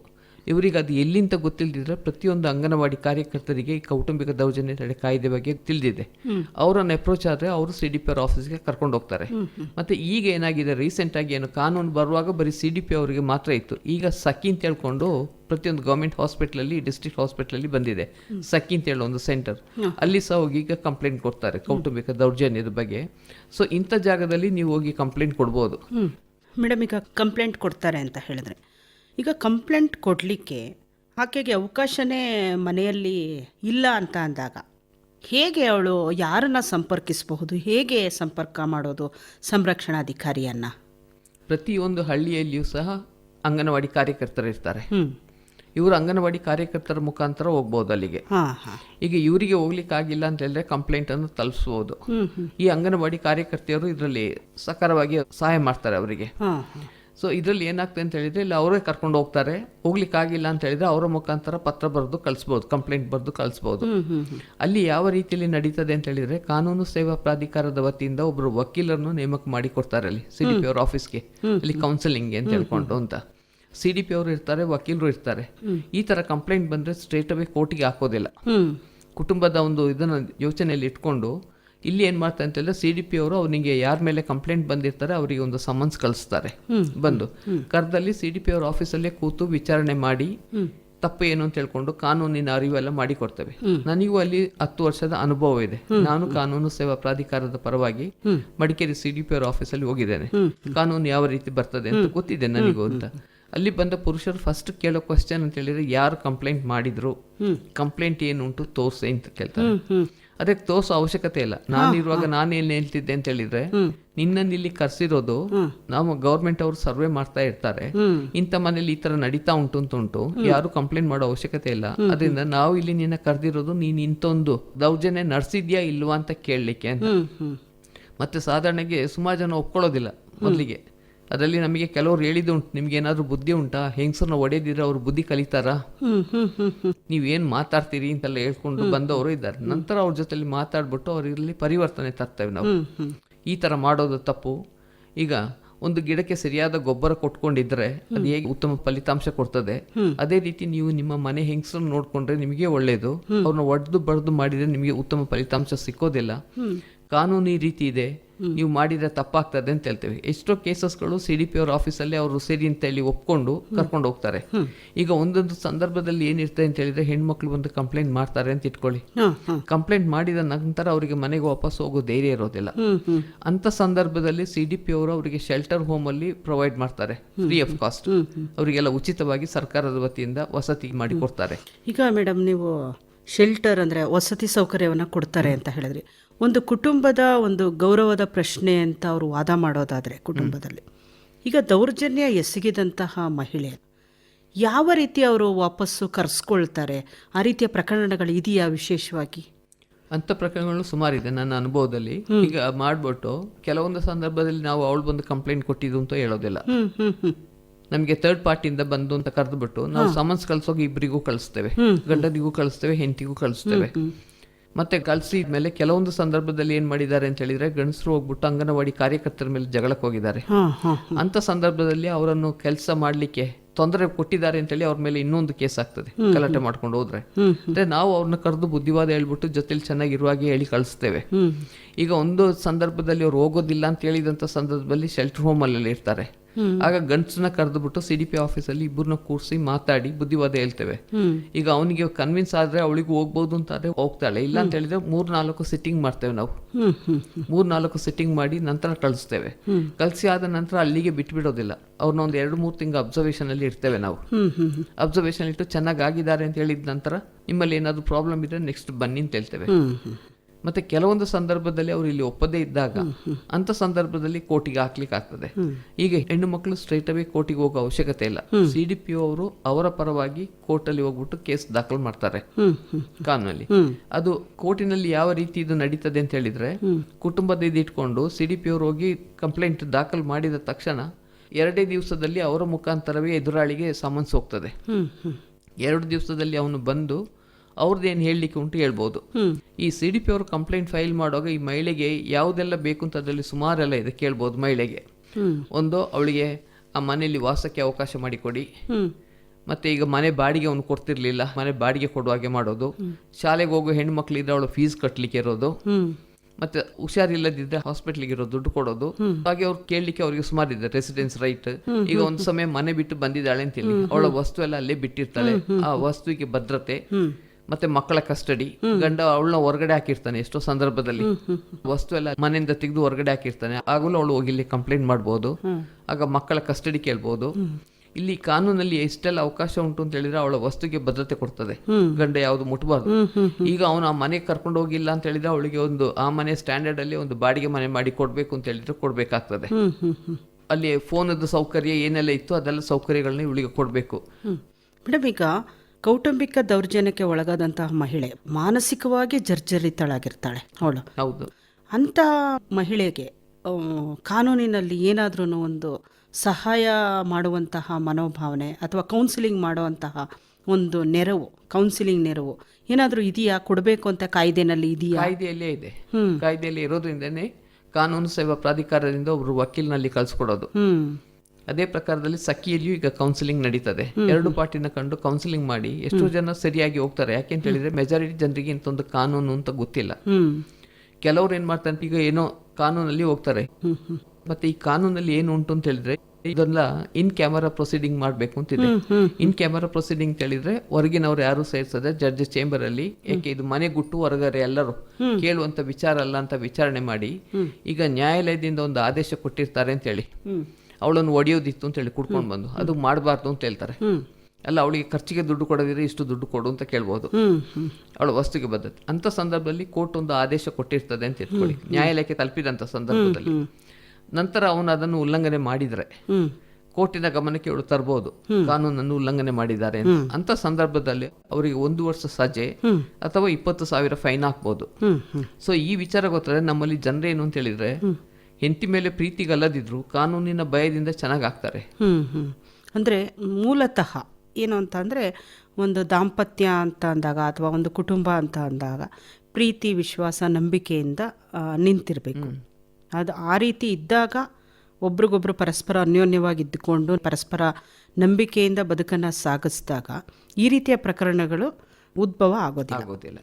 ಇವರಿಗೆ ಅದು ಎಲ್ಲಿಂತ ಗೊತ್ತಿಲ್ಲದಿದ್ರೆ ಪ್ರತಿಯೊಂದು ಅಂಗನವಾಡಿ ಕಾರ್ಯಕರ್ತರಿಗೆ ಈ ಕೌಟುಂಬಿಕ ದೌರ್ಜನ್ಯ ತಡೆ ಕಾಯ್ದೆ ಬಗ್ಗೆ ತಿಳಿದಿದೆ. ಅವರನ್ನು ಅಪ್ರೋಚ್ ಆದರೆ ಅವರು ಸಿ ಡಿ ಪಿ ಅವ್ರ ಆಫೀಸ್ಗೆ ಕರ್ಕೊಂಡು ಹೋಗ್ತಾರೆ. ಮತ್ತೆ ಈಗ ಏನಾಗಿದೆ ರೀಸೆಂಟ್ ಆಗಿ ಏನು ಕಾನೂನು ಬರುವಾಗ ಬರೀ ಸಿ ಡಿ ಪಿ ಅವರಿಗೆ ಮಾತ್ರ ಇತ್ತು. ಈಗ ಸಖಿ ಅಂತ ಹೇಳ್ಕೊಂಡು ಪ್ರತಿಯೊಂದು ಗೌರ್ಮೆಂಟ್ ಹಾಸ್ಪಿಟ್ಲಲ್ಲಿ ಡಿಸ್ಟ್ರಿಕ್ಟ್ ಹಾಸ್ಪಿಟ್ಲಲ್ಲಿ ಬಂದಿದೆ. ಸಖಿ ಅಂತ ಹೇಳೋ ಒಂದು ಸೆಂಟರ್ ಅಲ್ಲಿ ಸಹ ಹೋಗಿ ಈಗ ಕಂಪ್ಲೇಂಟ್ ಕೊಡ್ತಾರೆ ಕೌಟುಂಬಿಕ ದೌರ್ಜನ್ಯದ ಬಗ್ಗೆ. ಸೊ ಇಂಥ ಜಾಗದಲ್ಲಿ ನೀವು ಹೋಗಿ ಕಂಪ್ಲೇಂಟ್ ಕೊಡ್ಬೋದು. ಮೇಡಮ್ ಈಗ ಕಂಪ್ಲೇಂಟ್ ಕೊಡ್ತಾರೆ ಅಂತ ಹೇಳಿದ್ರೆ ಈಗ ಕಂಪ್ಲೇಂಟ್ ಕೊಡಲಿಕ್ಕೆ ಆಕೆಗೆ ಅವಕಾಶನೇ ಮನೆಯಲ್ಲಿ ಇಲ್ಲ ಅಂತ ಅಂದಾಗ ಹೇಗೆ ಅವಳು ಯಾರನ್ನ ಸಂಪರ್ಕಿಸಬಹುದು? ಹೇಗೆ ಸಂಪರ್ಕ ಮಾಡೋದು ಸಂರಕ್ಷಣಾಧಿಕಾರಿಯನ್ನು? ಪ್ರತಿಯೊಂದು ಹಳ್ಳಿಯಲ್ಲಿಯೂ ಸಹ ಅಂಗನವಾಡಿ ಕಾರ್ಯಕರ್ತರು ಇರ್ತಾರೆ. ಇವರು ಅಂಗನವಾಡಿ ಕಾರ್ಯಕರ್ತರ ಮುಖಾಂತರ ಹೋಗ್ಬೋದು ಅಲ್ಲಿಗೆ. ಈಗ ಇವರಿಗೆ ಹೋಗ್ಲಿಕ್ಕಾಗಿಲ್ಲ ಅಂತ ಹೇಳಿದ್ರೆ ಕಂಪ್ಲೇಂಟ್ ಅನ್ನು ತಲುಪಿಸ್ಬೋದು ಈ ಅಂಗನವಾಡಿ ಕಾರ್ಯಕರ್ತೆಯರು ಇದರಲ್ಲಿ ಸಕಾರವಾಗಿ ಸಹಾಯ ಮಾಡ್ತಾರೆ ಅವರಿಗೆ. ಸೊ ಇದರಲ್ಲಿ ಏನಾಗ್ತದೆ ಅಂತ ಹೇಳಿದ್ರೆ ಇಲ್ಲಿ ಅವರೇ ಕರ್ಕೊಂಡು ಹೋಗ್ತಾರೆ. ಹೋಗ್ಲಿಕ್ಕಾಗಿಲ್ಲ ಅಂತ ಹೇಳಿದ್ರೆ ಅವರ ಮುಖಾಂತರ ಪತ್ರ ಬರೆದು ಕಳಿಸ್ಬೋದು ಕಂಪ್ಲೇಂಟ್ ಬರೆದು ಕಳಿಸ್ಬೋದು. ಅಲ್ಲಿ ಯಾವ ರೀತಿಯಲ್ಲಿ ನಡೀತದೆ ಅಂತ ಹೇಳಿದ್ರೆ ಕಾನೂನು ಸೇವಾ ಪ್ರಾಧಿಕಾರದ ವತಿಯಿಂದ ಒಬ್ಬರು ವಕೀಲರನ್ನು ನೇಮಕ ಮಾಡಿ ಕೊಡ್ತಾರೆ ಅಲ್ಲಿ ಸಿ ಡಿ ಪಿ ಅವ್ರ ಆಫೀಸ್ಗೆ. ಅಲ್ಲಿ ಕೌನ್ಸಿಲಿಂಗ್ ಅಂತ ಹೇಳ್ಕೊಂಡು ಅಂತ. ಸಿ ಡಿ ಪಿ ಅವರು ಇರ್ತಾರೆ ವಕೀಲರು ಇರ್ತಾರೆ. ಈ ತರ ಕಂಪ್ಲೇಂಟ್ ಬಂದ್ರೆ ಸ್ಟ್ರೇಟ್ ಅವೇ ಕೋರ್ಟಿಗೆ ಹಾಕೋದಿಲ್ಲ. ಕುಟುಂಬದ ಒಂದು ಇದನ್ನ ಯೋಚನೆಯಲ್ಲಿ ಇಟ್ಕೊಂಡು ಇಲ್ಲಿ ಏನ್ ಮಾಡ್ತಾರೆ ಅಂತ ಹೇಳಿದ್ರೆ ಸಿ ಡಿ ಪಿ ಅವರು ಅವನಿಗೆ ಯಾರ ಮೇಲೆ ಕಂಪ್ಲೇಂಟ್ ಬಂದಿರ್ತಾರೆ ಅವರಿಗೆ ಒಂದು ಸಮನ್ಸ್ ಕಳಿಸ್ತಾರೆ. ಬಂದು. ಕರ್ದಲ್ಲಿ ಸಿ ಡಿ ಪಿ ಅವ್ರ ಆಫೀಸಲ್ಲೇ ಕೂತು ವಿಚಾರಣೆ ಮಾಡಿ ತಪ್ಪು ಏನು ಅಂತ ಹೇಳ್ಕೊಂಡು ಕಾನೂನಿನ ಅರಿವೆಲ್ಲ ಮಾಡಿ ಕೊಡ್ತೇವೆ ನನಗೂ ಅಲ್ಲಿ ಹತ್ತು ವರ್ಷದ ಅನುಭವ ಇದೆ. ನಾನು ಕಾನೂನು ಸೇವಾ ಪ್ರಾಧಿಕಾರದ ಪರವಾಗಿ ಮಡಿಕೇರಿ ಸಿ ಡಿ ಪಿ ಅವ್ರ ಆಫೀಸಲ್ಲಿ ಹೋಗಿದ್ದೇನೆ. ಕಾನೂನು ಯಾವ ರೀತಿ ಬರ್ತದೆ ಅಂತ ಗೊತ್ತಿದೆ ನನಗೂ ಅಂತ. ಅಲ್ಲಿ ಬಂದ ಪುರುಷರು ಫಸ್ಟ್ ಕೇಳೋ ಕ್ವಶನ್ ಅಂತ ಹೇಳಿದ್ರೆ ಯಾರು ಕಂಪ್ಲೇಂಟ್ ಮಾಡಿದ್ರು? ಕಂಪ್ಲೇಂಟ್ ಏನುಂಟು ತೋರ್ಸೆ ಅಂತ ಕೇಳ್ತಾರೆ. ಅದಕ್ಕೆ ತೋರ್ಸೋ ಅವಶ್ಯಕತೆ ಇಲ್ಲ. ನಾನು ಇರುವಾಗ ನಾನು ಏನ್ ಹೇಳ್ತಿದ್ದೆ ಅಂತ ಹೇಳಿದ್ರೆ ನಿನ್ನನ್ನು ಇಲ್ಲಿ ಕರ್ಸಿರೋದು ನಾವು ಗೌರ್ಮೆಂಟ್ ಅವರು ಸರ್ವೆ ಮಾಡ್ತಾ ಇರ್ತಾರೆ. ಇಂಥ ಮನೇಲಿ ಈ ತರ ನಡೀತಾ ಉಂಟು ಅಂತ ಉಂಟು ಯಾರು ಕಂಪ್ಲೇಂಟ್ ಮಾಡೋ ಅವಶ್ಯಕತೆ ಇಲ್ಲ. ಅದರಿಂದ ನಾವು ಇಲ್ಲಿ ನಿನ್ನ ಕರೆದಿರೋದು ನೀನ್ ಇಂತೊಂದು ದೌರ್ಜನ್ಯ ನಡೆಸಿದ್ಯಾ ಇಲ್ವಾ ಅಂತ ಕೇಳಲಿಕ್ಕೆ ಅಂತ. ಮತ್ತೆ ಸಾಧಾರಣಗೆ ಸುಮಾರು ಜನ ಒಪ್ಕೊಳ್ಳೋದಿಲ್ಲ ಮೊದಲಿಗೆ. ಅದರಲ್ಲಿ ನಮಗೆ ಕೆಲವರು ಹೇಳಿದ್ದು ಉಂಟು ನಿಮ್ಗೆ ಏನಾದ್ರು ಬುದ್ಧಿ ಉಂಟಾ? ಹೆಂಗಸರನ್ನ ಒಡೆದಿದ್ರೆ ಅವ್ರು ಬುದ್ಧಿ ಕಲಿತಾರಾ? ನೀವೇನು ಮಾತಾಡ್ತೀರಿ ಅಂತೆಲ್ಲ ಹೇಳ್ಕೊಂಡು ಬಂದವರು ಇದ್ದಾರೆ. ನಂತರ ಅವ್ರ ಜೊತೆಲಿ ಮಾತಾಡ್ಬಿಟ್ಟು ಅವರಲ್ಲಿ ಪರಿವರ್ತನೆ ತರ್ತೇವೆ ನಾವು. ಈ ತರ ಮಾಡೋದು ತಪ್ಪು. ಈಗ ಒಂದು ಗಿಡಕ್ಕೆ ಸರಿಯಾದ ಗೊಬ್ಬರ ಕೊಟ್ಕೊಂಡಿದ್ರೆ ಅದು ಹೇಗೆ ಉತ್ತಮ ಫಲಿತಾಂಶ ಕೊಡ್ತದೆ? ಅದೇ ರೀತಿ ನೀವು ನಿಮ್ಮ ಮನೆ ಹೆಂಗಸರನ್ನ ನೋಡ್ಕೊಂಡ್ರೆ ನಿಮಗೆ ಒಳ್ಳೇದು. ಅವ್ರನ್ನ ಒಡೆದು ಬಡ್ದು ಮಾಡಿದ್ರೆ ನಿಮಗೆ ಉತ್ತಮ ಫಲಿತಾಂಶ ಸಿಕ್ಕೋದಿಲ್ಲ. ಕಾನೂನು ಈ ರೀತಿ ಇದೆ. ನೀವು ಮಾಡಿದ್ರೆ ತಪ್ಪಾಗ್ತದೆ ಅಂತ ಹೇಳ್ತೇವೆ. ಎಷ್ಟೋ ಕೇಸಸ್ಗಳು ಸಿ ಡಿ ಪಿ ಅವ್ರ ಆಫೀಸಲ್ಲಿ ಅವರು ಸರಿ ಅಂತ ಹೇಳಿ ಒಪ್ಕೊಂಡು ಕರ್ಕೊಂಡು ಹೋಗ್ತಾರೆ. ಈಗ ಒಂದೊಂದು ಸಂದರ್ಭದಲ್ಲಿ ಏನಿರ್ತದೆ ಅಂತ ಹೇಳಿದ್ರೆ ಹೆಣ್ಮಕ್ಳು ಬಂದು ಕಂಪ್ಲೇಂಟ್ ಮಾಡ್ತಾರೆ ಅಂತ ಇಟ್ಕೊಳ್ಳಿ. ಕಂಪ್ಲೇಂಟ್ ಮಾಡಿದ ನಂತರ ಅವರಿಗೆ ಮನೆಗೆ ವಾಪಸ್ ಹೋಗೋ ಧೈರ್ಯ ಇರೋದಿಲ್ಲ. ಅಂತ ಸಂದರ್ಭದಲ್ಲಿ ಸಿ ಡಿ ಪಿ ಅವರು ಅವರಿಗೆ ಶೆಲ್ಟರ್ ಹೋಮ್ ಅಲ್ಲಿ ಪ್ರೊವೈಡ್ ಮಾಡ್ತಾರೆ ಫ್ರೀ ಆಫ್ ಕಾಸ್ಟ್ ಅವರಿಗೆಲ್ಲ ಉಚಿತವಾಗಿ ಸರ್ಕಾರದ ವತಿಯಿಂದ ವಸತಿ ಮಾಡಿ ಕೊಡ್ತಾರೆ ಈಗ ಮೇಡಮ್ ನೀವು ಶೆಲ್ಟರ್ ಅಂದ್ರೆ ವಸತಿ ಸೌಕರ್ಯವನ್ನ ಕೊಡ್ತಾರೆ ಅಂತ ಹೇಳಿದ್ರಿ. ಒಂದು ಕುಟುಂಬದ ಒಂದು ಗೌರವದ ಪ್ರಶ್ನೆ ಅಂತ ಅವರು ವಾದ ಮಾಡೋದಾದರೆ ಕುಟುಂಬದಲ್ಲಿ. ಈಗ ದೌರ್ಜನ್ಯ ಎಸಗಿದಂತಹ ಮಹಿಳೆ ಯಾವ ರೀತಿ ಅವರು ವಾಪಸ್ಸು ಕರೆಸ್ಕೊಳ್ತಾರೆ? ಆ ರೀತಿಯ ಪ್ರಕರಣಗಳು ಇದೆಯಾ ವಿಶೇಷವಾಗಿ? ಅಂತ ಪ್ರಕರಣಗಳು ಸುಮಾರಿದೆ ನನ್ನ ಅನುಭವದಲ್ಲಿ. ಈಗ ಮಾಡ್ಬಿಟ್ಟು ಕೆಲವೊಂದು ಸಂದರ್ಭದಲ್ಲಿ ನಾವು ಅವಳು ಬಂದು ಕಂಪ್ಲೇಂಟ್ ಕೊಟ್ಟಿದ್ದು ಅಂತ ಹೇಳೋದಿಲ್ಲ. ನಮಗೆ ಥರ್ಡ್ ಪಾರ್ಟಿಯಿಂದ ಬಂದು ಅಂತ ಕರೆದುಬಿಟ್ಟು ನಾವು ಸಮನ್ಸ್ ಕಳ್ಸೋಗಿ ಇಬ್ಬರಿಗೂ ಕಳಿಸ್ತೇವೆ. ಗಂಡನಿಗೂ ಕಳಿಸ್ತೇವೆ ಹೆಂಡತಿಗೂ ಕಳಿಸ್ತೇವೆ. ಮತ್ತೆ ಮೇಲೆ ಕೆಲವೊಂದು ಸಂದರ್ಭದಲ್ಲಿ ಏನ್ ಮಾಡಿದ್ದಾರೆ ಅಂತ ಹೇಳಿದ್ರೆ ಗಂಡಸರು ಹೋಗ್ಬಿಟ್ಟು ಅಂಗನವಾಡಿ ಕಾರ್ಯಕರ್ತರ ಮೇಲೆ ಜಗಳಕ್ಕೆ ಹೋಗಿದ್ದಾರೆ. ಅಂತ ಸಂದರ್ಭದಲ್ಲಿ ಅವರನ್ನು ಕೆಲಸ ಮಾಡ್ಲಿಕ್ಕೆ ತೊಂದರೆ ಕೊಟ್ಟಿದ್ದಾರೆ ಅಂತ ಹೇಳಿ ಅವ್ರ ಮೇಲೆ ಇನ್ನೊಂದು ಕೇಸ್ ಆಗ್ತದೆ. ಗಲಾಟೆ ಮಾಡ್ಕೊಂಡು ಹೋದ್ರೆ. ಅಂದ್ರೆ ನಾವು ಅವ್ರನ್ನ ಕರೆದು ಬುದ್ಧಿವಾದ ಹೇಳ್ಬಿಟ್ಟು ಜೊತೆಲಿ ಚೆನ್ನಾಗಿರುವಾಗೆ ಹೇಳಿ ಕಳಿಸ್ತೇವೆ. ಈಗ ಒಂದು ಸಂದರ್ಭದಲ್ಲಿ ಅವ್ರು ಹೋಗೋದಿಲ್ಲ ಅಂತ ಹೇಳಿದಂತ ಸಂದರ್ಭದಲ್ಲಿ ಶೆಲ್ಟರ್ ಹೋಮ್ ಅಲ್ಲಿ ಇರ್ತಾರೆ. ಆಗ ಗಂಡ್ಸನ್ನ ಕರೆದುಬಿಟ್ಟು ಸಿ ಡಿ ಪಿ ಆಫೀಸಲ್ಲಿ ಇಬ್ಬರನ್ನ ಕೂರಿಸಿ ಮಾತಾಡಿ ಬುದ್ಧಿವಾದ ಹೇಳ್ತೇವೆ. ಈಗ ಅವನಿಗೆ ಕನ್ವಿನ್ಸ್ ಆದ್ರೆ ಅವಳಿಗೂ ಹೋಗ್ಬೋದು ಅಂತಾದ್ರೆ ಹೋಗ್ತಾಳೆ. ಇಲ್ಲ ಅಂತ ಹೇಳಿದ್ರೆ ಮೂರ್ ನಾಲ್ಕು ಸಿಟ್ಟಿಂಗ್ ಮಾಡ್ತೇವೆ ನಾವು. ಮೂರ್ ನಾಲ್ಕು ಸಿಟ್ಟಿಂಗ್ ಮಾಡಿ ನಂತರ ಕಳಿಸ್ತೇವೆ. ಕಳಿಸಿ ಆದ ನಂತರ ಅಲ್ಲಿಗೆ ಬಿಟ್ಬಿಡೋದಿಲ್ಲ. ಅವ್ರನ್ನ ಒಂದು ಎರಡು ಮೂರು ತಿಂಗಳು ಅಬ್ಸರ್ವೇಷನ್ ಅಲ್ಲಿ ಇರ್ತೇವೆ ನಾವು. ಅಬ್ಸರ್ವೇಷನ್ ಇಟ್ಟು ಚೆನ್ನಾಗಿ ಆಗಿದ್ದಾರೆ ಅಂತ ಹೇಳಿದ ನಂತರ ನಿಮ್ಮಲ್ಲಿ ಏನಾದ್ರು ಪ್ರಾಬ್ಲಮ್ ಇದ್ರೆ ನೆಕ್ಸ್ಟ್ ಬನ್ನಿ ಅಂತ ಹೇಳ್ತೇವೆ. ಮತ್ತೆ ಕೆಲವೊಂದು ಸಂದರ್ಭದಲ್ಲಿ ಅವರು ಇಲ್ಲಿ ಒಪ್ಪದೇ ಇದ್ದಾಗ ಅಂತ ಸಂದರ್ಭದಲ್ಲಿ ಕೋರ್ಟಿಗೆ ಹಾಕ್ಲಿಕ್ಕೆ ಆಗ್ತದೆ. ಈಗ ಹೆಣ್ಣು ಮಕ್ಕಳು ಸ್ಟ್ರೈಟ್ ಅವೇ ಕೋರ್ಟಿಗೆ ಹೋಗೋ ಅವಶ್ಯಕತೆ ಇಲ್ಲ. ಸಿ ಡಿ ಪಿ ಅವರು ಅವರ ಪರವಾಗಿ ಕೋರ್ಟಲ್ಲಿ ಹೋಗ್ಬಿಟ್ಟು ಕೇಸ್ ದಾಖಲು ಮಾಡ್ತಾರೆ. ಕಾನೂನಲ್ಲಿ. ಅದು ಕೋರ್ಟಿನಲ್ಲಿ ಯಾವ ರೀತಿ ಇದು ನಡೀತದೆ ಅಂತ ಹೇಳಿದ್ರೆ ಕುಟುಂಬದ ಇದು ಇಟ್ಕೊಂಡು ಸಿ ಡಿ ಪಿ ಅವರು ಹೋಗಿ ಕಂಪ್ಲೇಂಟ್ ದಾಖಲು ಮಾಡಿದ ತಕ್ಷಣ ಎರಡೇ ದಿವಸದಲ್ಲಿ ಅವರ ಮುಖಾಂತರವೇ ಎದುರಾಳಿಗೆ ಸಮನ್ಸ್ ಹೋಗ್ತದೆ. ಎರಡು ದಿವಸದಲ್ಲಿ ಅವನು ಬಂದು ಅವ್ರದ್ದೇನು ಹೇಳಲಿಕ್ಕೆ ಉಂಟು ಹೇಳ್ಬೋದು. ಈ ಸಿ ಡಿ ಪಿ ಅವರು ಕಂಪ್ಲೇಂಟ್ ಫೈಲ್ ಮಾಡುವಾಗ ಈ ಮಹಿಳೆಗೆ ಯಾವುದೆಲ್ಲ ಬೇಕು ಅಂತ ಅದರಲ್ಲಿ ಸುಮಾರೆಲ್ಲ ಇದೆ ಕೇಳ್ಬೋದು ಮಹಿಳೆಗೆ. ಒಂದು ಅವಳಿಗೆ ಆ ಮನೆಯಲ್ಲಿ ವಾಸಕ್ಕೆ ಅವಕಾಶ ಮಾಡಿಕೊಡಿ. ಮತ್ತೆ ಈಗ ಮನೆ ಬಾಡಿಗೆ ಅವನು ಕೊಡ್ತಿರ್ಲಿಲ್ಲ ಮನೆ ಬಾಡಿಗೆ ಕೊಡುವ ಹಾಗೆ ಮಾಡೋದು. ಶಾಲೆಗೆ ಹೋಗೋ ಹೆಣ್ಮಕ್ಳು ಇದ್ರೆ ಅವಳು ಫೀಸ್ ಕಟ್ಟಲಿಕ್ಕೆ ಇರೋದು. ಮತ್ತೆ ಹುಷಾರಿಲ್ಲದಿದ್ರೆ ಹಾಸ್ಪಿಟ್ಲಿಗೆ ಇರೋ ದುಡ್ಡು ಕೊಡೋದು. ಹಾಗೆ ಅವ್ರು ಕೇಳಲಿಕ್ಕೆ ಅವರಿಗೆ ಸುಮಾರು ಇದೆ ರೆಸಿಡೆನ್ಸ್ ರೈಟ್ ಈಗ ಒಂದು ಸಮಯ ಮನೆ ಬಿಟ್ಟು ಬಂದಿದ್ದಾಳೆ ಅಂತ ಹೇಳಿ. ಅವಳ ವಸ್ತು ಎಲ್ಲ ಅಲ್ಲೇ ಬಿಟ್ಟಿರ್ತಾಳೆ. ಆ ವಸ್ತುವಿಗೆ ಭದ್ರತೆ. ಮತ್ತೆ ಮಕ್ಕಳ ಕಸ್ಟಡಿ. ಗಂಡ ಅವಳನ್ನ ಹೊರಗಡೆ ಹಾಕಿರ್ತಾನೆ ಎಷ್ಟೋ ಸಂದರ್ಭದಲ್ಲಿ. ವಸ್ತು ಎಲ್ಲ ಮನೆಯಿಂದ ತೆಗೆದು ಹೊರಗಡೆ ಹಾಕಿರ್ತಾನೆ. ಆಗಲೂ ಅವಳು ಹೋಗಿ ಇಲ್ಲಿ ಕಂಪ್ಲೇಂಟ್ ಮಾಡ್ಬೋದು. ಆಗ ಮಕ್ಕಳ ಕಸ್ಟಡಿ ಕೇಳ್ಬೋದು. ಇಲ್ಲಿ ಕಾನೂನಲ್ಲಿ ಎಷ್ಟೆಲ್ಲ ಅವಕಾಶ ಉಂಟು ಅಂತ ಹೇಳಿದ್ರೆ ಅವಳ ವಸ್ತುಗೆ ಭದ್ರತೆ ಕೊಡ್ತದೆ. ಗಂಡ ಯಾವ್ದು ಮುಟ್ಬಾರ್ದು. ಈಗ ಅವನು ಆ ಮನೆಗೆ ಕರ್ಕೊಂಡು ಹೋಗಿಲ್ಲ ಅಂತ ಹೇಳಿದ್ರೆ ಅವಳಿಗೆ ಒಂದು ಆ ಮನೆ ಸ್ಟ್ಯಾಂಡರ್ಡ್ ಅಲ್ಲಿ ಒಂದು ಬಾಡಿಗೆ ಮನೆ ಮಾಡಿ ಕೊಡ್ಬೇಕು ಅಂತ ಹೇಳಿದ್ರೆ ಕೊಡ್ಬೇಕಾಗ್ತದೆ. ಅಲ್ಲಿ ಫೋನದ ಸೌಕರ್ಯ ಏನೆಲ್ಲ ಇತ್ತು ಅದೆಲ್ಲ ಸೌಕರ್ಯಗಳನ್ನ ಇವಳಿಗೆ ಕೊಡಬೇಕು. ಮೇಡಮ್, ಈಗ ಕೌಟುಂಬಿಕ ದೌರ್ಜನ್ಯಕ್ಕೆ ಒಳಗಾದಂತಹ ಮಹಿಳೆ ಮಾನಸಿಕವಾಗಿ ಜರ್ಜರಿತಳಾಗಿರ್ತಾಳೆ. ಅವಳು. ಹೌದು. ಅಂತ ಮಹಿಳೆಗೆ ಕಾನೂನಿನಲ್ಲಿ ಏನಾದ್ರೂ ಒಂದು ಸಹಾಯ ಮಾಡುವಂತಹ ಮನೋಭಾವನೆ ಅಥವಾ ಕೌನ್ಸಿಲಿಂಗ್ ಮಾಡುವಂತಹ ಒಂದು ನೆರವು ಕೌನ್ಸಿಲಿಂಗ್ ನೆರವು ಏನಾದರೂ ಇದೆಯಾ? ಕೊಡಬೇಕು ಅಂತ ಕಾಯ್ದೆನಲ್ಲಿ ಇದೆಯಾ? ಕಾಯ್ದೆಯಲ್ಲೇ ಇದೆ. ಕಾಯ್ದೆಯಲ್ಲಿ ಇರೋದ್ರಿಂದನೇ ಕಾನೂನು ಸೇವಾ ಪ್ರಾಧಿಕಾರದಿಂದ ಒಬ್ರು ವಕೀಲ್ನಲ್ಲಿ ಕಳ್ಸಿಕೊಡೋದು. ಅದೇ ಪ್ರಕಾರದಲ್ಲಿ ಸಖಿಯಲ್ಲಿಯೂ ಈಗ ಕೌನ್ಸಿಲಿಂಗ್ ನಡೀತದೆ. ಎರಡು ಪಾರ್ಟಿನ ಕಂಡು ಕೌನ್ಸಿಲಿಂಗ್ ಮಾಡಿ ಎಷ್ಟೋ ಜನ ಸರಿಯಾಗಿ ಹೋಗ್ತಾರೆ. ಯಾಕೆ ಅಂತ ಹೇಳಿದ್ರೆ ಮೆಜಾರಿಟಿ ಜನರಿಗೆ ಒಂದು ಕಾನೂನು ಅಂತ ಗೊತ್ತಿಲ್ಲ. ಕೆಲವರು ಕೆಲವ್ರು ಏನ್ ಮಾಡ್ತಾರೆ ಈಗ ಏನೋ ಕಾನೂನಲ್ಲಿ ಹೋಗ್ತಾರೆ. ಮತ್ತೆ ಈ ಕಾನೂನಲ್ಲಿ ಏನು ಉಂಟು ಅಂತ ಹೇಳಿದ್ರೆ ಇದೆಲ್ಲ ಇನ್ ಕ್ಯಾಮರಾ ಪ್ರೊಸೀಡಿಂಗ್ ಮಾಡ್ಬೇಕು ಅಂತಿದೆ ಇನ್ ಕ್ಯಾಮರಾ ಪ್ರೊಸೀಡಿಂಗ್ ಅಂತ ಹೇಳಿದ್ರೆ ಹೊರಗಿನವ್ರು ಯಾರು ಸೇರಿಸದೆ ಜಡ್ಜ್ ಚೇಂಬರ್ ಅಲ್ಲಿ ಯಾಕೆ ಇದು ಮನೆ ಗುಟ್ಟು ಹೊರಗರೆ ಎಲ್ಲರೂ ಕೇಳುವಂತ ವಿಚಾರ ಅಲ್ಲ ಅಂತ ವಿಚಾರಣೆ ಮಾಡಿ ಈಗ ನ್ಯಾಯಾಲಯದಿಂದ ಒಂದು ಆದೇಶ ಕೊಟ್ಟಿರ್ತಾರೆ ಅಂತ ಹೇಳಿ. ಅವಳನ್ನು ಒಡೆಯೋದಿತ್ತು ಅಂತ ಹೇಳಿ ಕುಡ್ಕೊಂಡು ಬಂದು. ಅದು ಮಾಡಬಾರ್ದು ಅಂತ ಹೇಳ್ತಾರೆ. ಅಲ್ಲ ಅವಳಿಗೆ ಖರ್ಚಿಗೆ ದುಡ್ಡು ಕೊಡೋದಿದ್ರೆ ಇಷ್ಟು ದುಡ್ಡು ಕೊಡು ಅಂತ ಕೇಳ್ಬೋದು. ಅವಳ ವಸ್ತುಗೆ ಬದ್ಧತೆ ಅಂತ ಸಂದರ್ಭದಲ್ಲಿ ಕೋರ್ಟ್ ಒಂದು ಆದೇಶ ಕೊಟ್ಟಿರ್ತದೆ ಅಂತ ಇಟ್ಕೊಳ್ಳಿ ನ್ಯಾಯಾಲಯಕ್ಕೆ ತಲುಪಿದಂಥ ಸಂದರ್ಭದಲ್ಲಿ. ನಂತರ ಅವನು ಅದನ್ನು ಉಲ್ಲಂಘನೆ ಮಾಡಿದರೆ ಕೋರ್ಟಿನ ಗಮನಕ್ಕೆ ಇವಳು ತರಬಹುದು ಕಾನೂನನ್ನು ಉಲ್ಲಂಘನೆ ಮಾಡಿದ್ದಾರೆ ಅಂತ. ಸಂದರ್ಭದಲ್ಲಿ ಅವರಿಗೆ ಒಂದು ವರ್ಷ ಸಜೆ ಅಥವಾ ಇಪ್ಪತ್ತು ಸಾವಿರ ಫೈನ್ ಹಾಕ್ಬೋದು. ಸೊ ಈ ವಿಚಾರ ಗೊತ್ತಾದ್ರೆ ನಮ್ಮಲ್ಲಿ ಜನರೇನು ಅಂತ ಹೇಳಿದ್ರೆ ಹೆಂಡತಿ ಮೇಲೆ ಪ್ರೀತಿಗಲ್ಲದಿದ್ರು ಕಾನೂನಿನ ಭಯದಿಂದ ಚೆನ್ನಾಗಿ ಆಗ್ತಾರೆ ಹ್ಞೂ ಹ್ಮ್. ಅಂದರೆ ಮೂಲತಃ ಏನು ಅಂತ ಅಂದರೆ ಒಂದು ದಾಂಪತ್ಯ ಅಂತ ಅಂದಾಗ ಅಥವಾ ಒಂದು ಕುಟುಂಬ ಅಂತ ಅಂದಾಗ ಪ್ರೀತಿ ವಿಶ್ವಾಸ ನಂಬಿಕೆಯಿಂದ ನಿಂತಿರಬೇಕು. ಅದು ಆ ರೀತಿ ಇದ್ದಾಗ ಒಬ್ರಿಗೊಬ್ರು ಪರಸ್ಪರ ಅನ್ಯೋನ್ಯವಾಗಿ ಇದ್ದುಕೊಂಡು ಪರಸ್ಪರ ನಂಬಿಕೆಯಿಂದ ಬದುಕನ್ನು ಸಾಗಿಸಿದಾಗ ಈ ರೀತಿಯ ಪ್ರಕರಣಗಳು ಉದ್ಭವ ಆಗೋದಿಲ್ಲ. ಆಗೋದಿಲ್ಲ.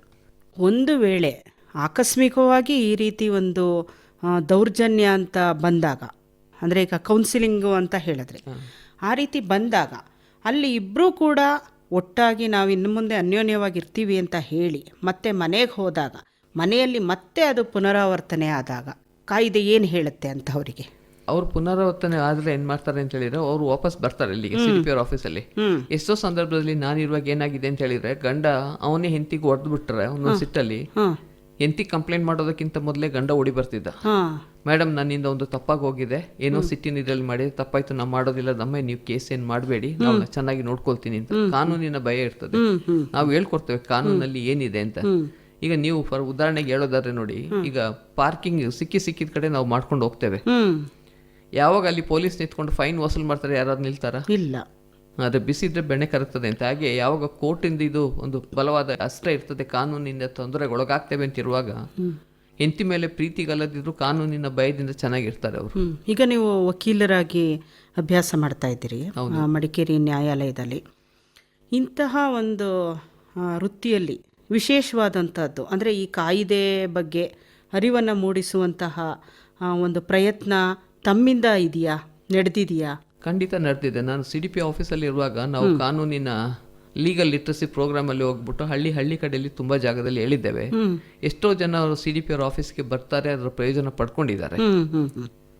ಒಂದು ವೇಳೆ ಆಕಸ್ಮಿಕವಾಗಿ ಈ ರೀತಿ ಒಂದು ದೌರ್ಜನ್ಯ ಅಂತ ಬಂದಾಗ ಅಂದರೆ ಈಗ ಕೌನ್ಸಿಲಿಂಗು ಅಂತ ಹೇಳಿದ್ರೆ ಆ ರೀತಿ ಬಂದಾಗ ಅಲ್ಲಿ ಇಬ್ಬರೂ ಕೂಡ ಒಟ್ಟಾಗಿ ನಾವು ಇನ್ನು ಮುಂದೆ ಅನ್ಯೋನ್ಯವಾಗಿ ಇರ್ತೀವಿ ಅಂತ ಹೇಳಿ ಮತ್ತೆ ಮನೆಗೆ ಹೋದಾಗ ಮನೆಯಲ್ಲಿ ಮತ್ತೆ ಅದು ಪುನರಾವರ್ತನೆ ಆದಾಗ ಕಾಯ್ದೆ ಏನು ಹೇಳುತ್ತೆ ಅಂತ ಅವರಿಗೆ? ಅವ್ರು ಪುನರಾವರ್ತನೆ ಆದ್ರೆ ಏನ್ ಮಾಡ್ತಾರೆ ಅಂತ ಹೇಳಿದ್ರೆ ಅವ್ರು ವಾಪಸ್ ಬರ್ತಾರೆ ಇಲ್ಲಿಗೆ ಸಿ ಡಿ ಪಿ ಅವ್ರ ಆಫೀಸಲ್ಲಿ ಎಷ್ಟೋ ಸಂದರ್ಭದಲ್ಲಿ ನಾನು ಇರುವಾಗ ಏನಾಗಿದೆ ಅಂತ ಹೇಳಿದ್ರೆ ಗಂಡ ಅವನೇ ಹೆಂಡತಿಗೆ ಹೊಡೆದು ಬಿಟ್ಟರೆ ಒಂದೊಂದು ಸಿಟ್ಟಲ್ಲಿ ಹೆಂಡತಿ ಕಂಪ್ಲೇಂಟ್ ಮಾಡೋದಕ್ಕಿಂತ ಮೊದಲೇ ಗಂಡ ಓಡಿ ಬರ್ತಿದ್ದ. ಮೇಡಮ್ ನನ್ನಿಂದ ಒಂದು ತಪ್ಪಾಗಿ ಹೋಗಿದೆ. ಏನೋ ಸಿಟ್ಟಿನ ಇದ್ರಲ್ಲಿ ಮಾಡಿ ತಪ್ಪಾಯ್ತು ನಾವು ಮಾಡೋದಿಲ್ಲ ನಮ್ಮ ನೀವು ಕೇಸ್ ಏನ್ ಮಾಡಬೇಡಿ ನಾವು ಚೆನ್ನಾಗಿ ನೋಡ್ಕೊಳ್ತೀನಿ ಅಂತ. ಕಾನೂನಿನ ಭಯ ಇರ್ತದೆ. ನಾವು ಹೇಳ್ಕೊಡ್ತೇವೆ ಕಾನೂನಲ್ಲಿ ಏನಿದೆ ಅಂತ. ಈಗ ನೀವು ಫಾರ್ ಉದಾಹರಣೆಗೆ ಹೇಳೋದಾದ್ರೆ ನೋಡಿ ಈಗ ಪಾರ್ಕಿಂಗ್ ಸಿಕ್ಕಿ ಸಿಕ್ಕಿದ ಕಡೆ ನಾವು ಮಾಡ್ಕೊಂಡು ಹೋಗ್ತೇವೆ. ಯಾವಾಗ ಅಲ್ಲಿ ಪೊಲೀಸ್ ನಿಂತ್ಕೊಂಡು ಫೈನ್ ವಸೂಲ್ ಮಾಡ್ತಾರೆ ಯಾರಾದ್ರು ನಿಲ್ತಾರ? ಇಲ್ಲ. ಅದೇ ಬಿಸಿದ್ರೆ ಬೆಣ್ಣೆ ಕರಗ್ತದೆ ಅಂತ. ಹಾಗೆ ಯಾವಾಗ ಕೋರ್ಟಿಂದ ಇದು ಒಂದು ಬಲವಾದ ಅಸ್ತ್ರ ಇರ್ತದೆ ಕಾನೂನಿಂದ ತೊಂದರೆಗೊಳಗಾಗ್ತೇವೆ ಅಂತ ಇರುವಾಗ ಹೆಂಡತಿ ಮೇಲೆ ಪ್ರೀತಿಗಲ್ಲದಿದ್ರು ಕಾನೂನಿನ ಭಯದಿಂದ ಚೆನ್ನಾಗಿರ್ತಾರೆ ಅವರು. ಈಗ ನೀವು ವಕೀಲರಾಗಿ ಅಭ್ಯಾಸ ಮಾಡ್ತಾ ಇದ್ದೀರಿ ಮಡಿಕೇರಿ ನ್ಯಾಯಾಲಯದಲ್ಲಿ. ಇಂತಹ ಒಂದು ವೃತ್ತಿಯಲ್ಲಿ ವಿಶೇಷವಾದಂಥದ್ದು ಅಂದರೆ ಈ ಕಾಯಿದೆ ಬಗ್ಗೆ ಅರಿವನ್ನು ಮೂಡಿಸುವಂತಹ ಒಂದು ಪ್ರಯತ್ನ ತಮ್ಮಿಂದ ಇದೆಯಾ ನಡೆದಿದೆಯಾ? ಖಂಡಿತ ನಡೆದಿದೆ. ನಾನು ಸಿ ಡಿ ಪಿ ಆಫೀಸಲ್ಲಿ ಇರುವಾಗ ನಾವು ಕಾನೂನಿನ ಲೀಗಲ್ ಲಿಟ್ರಸಿ ಪ್ರೋಗ್ರಾಮ್ ಅಲ್ಲಿ ಹೋಗ್ಬಿಟ್ಟು ಹಳ್ಳಿ ಹಳ್ಳಿ ಕಡೆಯಲ್ಲಿ ತುಂಬಾ ಜಾಗದಲ್ಲಿ ಹೇಳಿದ್ದೇವೆ. ಎಷ್ಟೋ ಜನ ಅವರು ಸಿ ಡಿ ಪಿ ಅವರ ಆಫೀಸ್ಗೆ ಬರ್ತಾರೆ ಅದರ ಪ್ರಯೋಜನ ಪಡ್ಕೊಂಡಿದ್ದಾರೆ.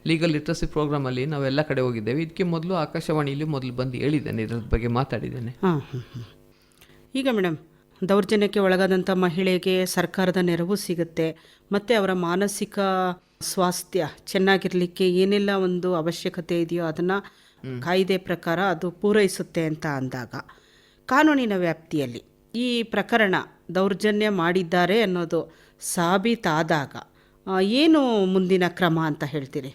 ಲೀಗಲ್ ಲಿಟ್ರಸಿ ಪ್ರೋಗ್ರಾಮ್ ಅಲ್ಲಿ ನಾವೆಲ್ಲ ಕಡೆ ಹೋಗಿದ್ದೇವೆ. ಇದಕ್ಕೆ ಮೊದಲು ಆಕಾಶವಾಣಿಯಲ್ಲಿ ಮೊದಲು ಬಂದು ಹೇಳಿದ್ದೇನೆ ಇದ್ರ ಬಗ್ಗೆ ಮಾತಾಡಿದ್ದೇನೆ. ಈಗ ಮೇಡಮ್ ದೌರ್ಜನ್ಯಕ್ಕೆ ಒಳಗಾದಂಥ ಮಹಿಳೆಗೆ ಸರ್ಕಾರದ ನೆರವು ಸಿಗುತ್ತೆ. ಮತ್ತು ಅವರ ಮಾನಸಿಕ ಸ್ವಾಸ್ಥ್ಯ ಚೆನ್ನಾಗಿರಲಿಕ್ಕೆ ಏನೆಲ್ಲ ಒಂದು ಅವಶ್ಯಕತೆ ಇದೆಯೋ ಅದನ್ನು ಕಾಯ್ದೆ ಪ್ರಕಾರ ಅದು ಪೂರೈಸುತ್ತೆ ಅಂತ ಅಂದಾಗ ಕಾನೂನಿನ ವ್ಯಾಪ್ತಿಯಲ್ಲಿ ಈ ಪ್ರಕರಣ ದೌರ್ಜನ್ಯ ಮಾಡಿದ್ದಾರೆ ಅನ್ನೋದು ಸಾಬೀತಾದಾಗ ಏನು ಮುಂದಿನ ಕ್ರಮ ಅಂತ ಹೇಳ್ತೀರಿ?